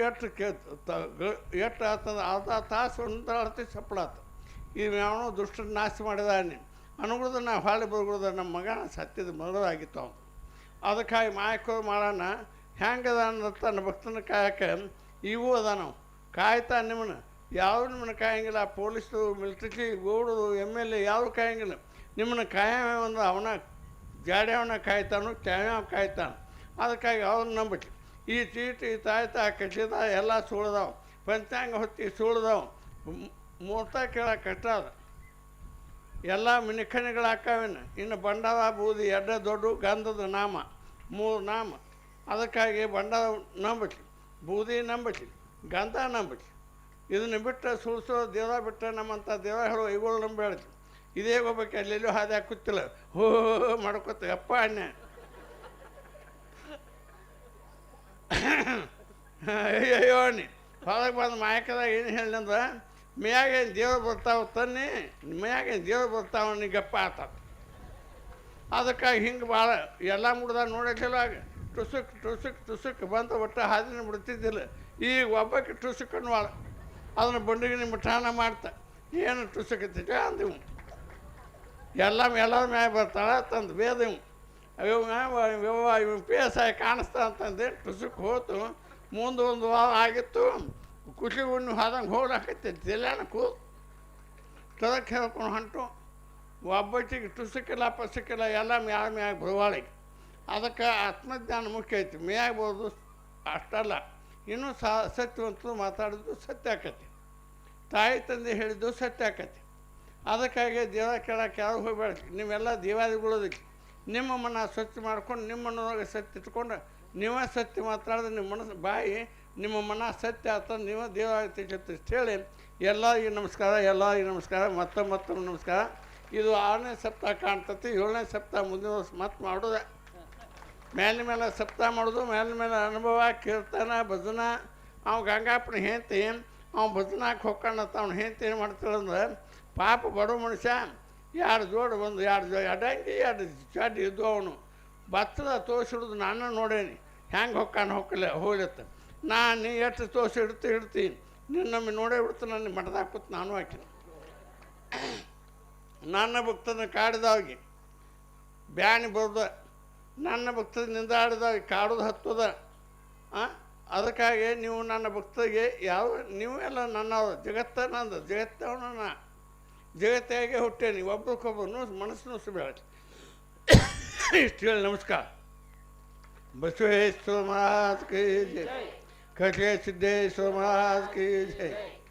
ತ- ಗ- ಎಷ್ಟು ಆತಂದ್ರೆ ಅರ್ಧ ತಾಸು ಒಂದು ಅಳತಿ ಸಪ್ಪಳಾತು ಇವ್ ಯಾವನೋ ದುಷ್ಟ ನಾಶ ಮಾಡಿದ ಅನುಗುಡ್ದ ನಾ ಹಾಳಿ ಬರುಗುಳದ ನಮ್ಮ ಮಗನ ಸತ್ಯದ ಮರದಾಗಿತ್ತು ಅವನು. ಅದಕ್ಕಾಗಿ ಮಾಯಕೋ ಮಾಡೋಣ ಹೆಂಗದ ಅನ್ನ ಭಕ್ತನ ಕಾಯಕ್ಕೆ ಇವು ಅದ ನಾವು ಕಾಯ್ತಾ ನಿಮ್ಮನ್ನ ಯಾವ ನಿಮ್ಮನ್ನು ಕಾಯಂಗಿಲ್ಲ. Police military God M L A ಯಾರು ಕಾಯಂಗಿಲ್ಲ. ನಿಮ್ಮನ್ನು ಕಾಯ ಒಂದು ಅವನ ಜಾಡ್ಯಾವನ ಕಾಯ್ತಾನು ಚಾವ್ಯಾವ ಕಾಯ್ತಾನೆ. ಅದಕ್ಕಾಗಿ ಅವ್ರನ್ನ ನಂಬಿಕೆ ಈ ಚೀಟಿ, ತಾಯ್ತ, ಕಟ್ಟಿದ ಎಲ್ಲ ಸುಳ್ದಾವ. ಪಂಚಾಂಗ ಹೊತ್ತಿ ಸುಳ್ದಾವ. ಮೂರ್ತ ಕೇಳ ಕಷ್ಟ ಅದ ಎಲ್ಲ ಮಿನಿಖಣಿಗಳು ಇನ್ನು ಬಂಡದ ಬೂದಿ, ಎಡ್ಡ, ದೊಡ್ಡ, ಗಂಧದ ನಾಮ. ಮೂರು ನಾಮ. ಅದಕ್ಕಾಗಿ ಬಂಡದ ನಂಬಿಕೆ ಬೂದಿ ನಂಬಿಕೆ ಗಂಧ ನಂಬಿಟ್ಲಿ ಇದನ್ನು ಬಿಟ್ಟು ಸುಳ್ಸೋ ದೇವ ಬಿಟ್ಟರೆ ನಮ್ಮಂಥ ದೇವ ಹೇಳೋ ನಮ್ಮ ಬೇಡ ಇದೇ ಹೋಗ್ಬೇಕು ಎಲ್ಲೆಲ್ಲೂ ಹಾದಿ ಹಾಕುತ್ತಿಲ್ಲ. ಹೋ ಮಾಡ್ಕೊತ ಅಪ್ಪ ಅಣ್ಣ. ಅಯ್ಯೋ ಅಣ್ಣಿ ಹೊರಗೆ ಬಂದು ಮಾಯಕದಾಗ ಏನು ಹೇಳಿದಂದ್ರೆ ಮೇಯಾಗ ಏನು ದೇವ್ರು ಬರ್ತಾವ ತನ್ನಿ ಮೇಯಾಗ ಏನು ದೇವ್ರು ಬರ್ತಾವ ಗಪ್ಪ ಆತ. ಅದಕ್ಕಾಗಿ ಹಿಂಗೆ ಭಾಳ ಎಲ್ಲ ಮುಡ್ದ ನೋಡಕ್ಕಿಲ್ಲ ಆಗ. ಟುಸುಕ್ ಟುಸುಕ್ ಟುಸುಕ್ ಬಂದು ಒಟ್ಟು ಹಾದಿನ ಬಿಡ್ತಿದ್ದಿಲ್ಲ ಈಗ ಒಬ್ಬಕ್ಕೆ ಟುಸುಕನ್ನು ಭಾಳ ಅದನ್ನು ಬಂಡಿಗೆ ಮಿಠಾನ ಮಾಡ್ತಾ. ಏನು ಟುಸುಕತ್ತೈತೆ ಅಂದಿವು ಎಲ್ಲ ಎಲ್ಲರ ಮ್ಯಾಗ ಬರ್ತಾಳೆ ತಂದು ಬೇದಿವು ಯವ್ವ ಇವ್ ಪಿ ಕಾಣಿಸ್ತಾ ಅಂತಂದು ಟುಸುಕ್ ಹೋತು. ಮುಂದೆ ಒಂದು ವಾರ ಆಗಿತ್ತು. ಖುಷಿ ಉಣ್ಣು ಹೋದಂಗೆ ಹೋಗ್ಲಾಕತ್ತೈತಿ ಎಲ್ಲಾನ ಕೂ ತದಕ್ಕೆ ಹೇಳ್ಕೊಂಡು ಹೊಂಟು. ಒಬ್ಬಟ್ಟಿಗೆ ಟುಸುಕಿಲ್ಲ ಪಸುಕಿಲ್ಲ, ಎಲ್ಲ ಮ್ಯಾಗ ಮ್ಯಾಗ ಬರುವಾಳಿಗೆ ಅದಕ್ಕೆ ಆತ್ಮಜ್ಞಾನ ಮುಖ್ಯ ಐತಿ. ಮೇಯಾಗ್ಬೋದು ಅಷ್ಟಲ್ಲ. ಇನ್ನೂ ಸಾ ಸತ್ಯವಂತರು ಮಾತಾಡೋದು ಸತ್ಯ ಆಕತಿ. ತಾಯಿ ತಂದೆ ಹೇಳಿದ್ದು ಸತ್ಯ ಆಕತಿ. ಅದಕ್ಕಾಗಿ ದೇವ ಕೇಳಕ್ಕೆ ಯಾರು ಹೋಗ್ಬೇಡ ನೀವೆಲ್ಲ ದೇವಾದಿಗಳೋದಕ್ಕೆ ನಿಮ್ಮ ಮನ ಸ್ವಚ್ಛ ಮಾಡ್ಕೊಂಡು ನಿಮ್ಮ ಮನೊಳಗೆ ಸತ್ಯ ಇಟ್ಕೊಂಡು ನೀವೇ ಸತ್ಯ ಮಾತಾಡಿದ್ರೆ ನಿಮ್ಮ ಮನಸ್ಸು ಬಾಯಿ ನಿಮ್ಮ ಮನ ಸತ್ಯ ಆತ, ನೀವೇ ಜೊತೆ ಹೇಳಿ ಎಲ್ಲರಿಗೂ ನಮಸ್ಕಾರ ಎಲ್ಲರಿಗೂ ನಮಸ್ಕಾರ. ಮತ್ತೊಮ್ಮೆ ನಮಸ್ಕಾರ. ಇದು ಆರನೇ ಸಪ್ತಾಹ ಕಾಣ್ತತಿ. ಏಳನೇ ಸಪ್ತಾಹ ಮುಂದಿನ ವರ್ಷ ಮತ್ತೆ ಮಾಡೋದೆ. ಮೇಲಿನ ಮೇಲೆ ಸಪ್ತ ಮಾಡೋದು, ಮೇಲೆ ಮೇಲೆ ಅನುಭವ, ಕೀರ್ತನ, ಭಜನ. ಅವ ಗಂಗಾಪನ ಹೆಂಡತಿ, ಅವ ಭಜನಾಕ್ಕೆ ಹೋಗ್ಕೊಂಡತ್ತ ಅವ್ನು ಹೆಂಡತಿ ಏನು ಮಾಡ್ತಾಳಂದ್ರೆ ಪಾಪ ಬಡ ಮನುಷ್ಯ ಎರಡು ಜೋಡು ಒಂದು ಎರಡು ಜೋ ಅಡಂಗಿ ಎರಡು ಚಡ್ಡಿ ಇದ್ದು ಅವನು, ಭತ್ತದ ತೋಸಿಡೋದು ನಾನು ನೋಡೇನಿ, ಹೆಂಗೆ ಹೊಕ್ಕಾನ ಹೊಕ್ಕಲೆ, ಹೋಗ್ಲತ್ತ. ನಾನು ಎಷ್ಟು ತೋಸಿ ಇಡ್ತಿ ಇಡ್ತೀನಿ ನಿನ್ನೊಮ್ಮೆ ನೋಡೇ ಬಿಡ್ತು, ನನ್ನ ಮಠದಾಗ ಕೂತು ನಾನು ಹಾಕಿನ. ನನ್ನ ಭಕ್ತನ ಕಾಡಿದವಾಗಿ ಬ್ಯಾನಿ ಬರೋದ ನನ್ನ ಭಕ್ತದ ಆಡಿದ ಕಾಡೋದು ಹತ್ತದ? ಅದಕ್ಕಾಗಿ ನೀವು ನನ್ನ ಭಕ್ತರಿಗೆ ಯಾವ ನೀವು ಎಲ್ಲ ನನ್ನ ಜಗತ್ತ ನಂದು ಜಗತ್ತವನ ಜಗತ್ತಾಗೆ ಹುಟ್ಟೇನಿ ಒಬ್ರಿಗೊಬ್ಬರು ಮನಸ್ಸು ನುಸ್ಬೇಡ ಇಷ್ಟು ಹೇಳಿ ನಮಸ್ಕಾರ. ಬಸವೇಶ್ವರ ಮಹಾರಾಜ್ ಕಿ ಜೈ. ಸಿದ್ದೇಶ್ವರ ಮಹಾರಾಜ್ ಕಿ ಜೈ.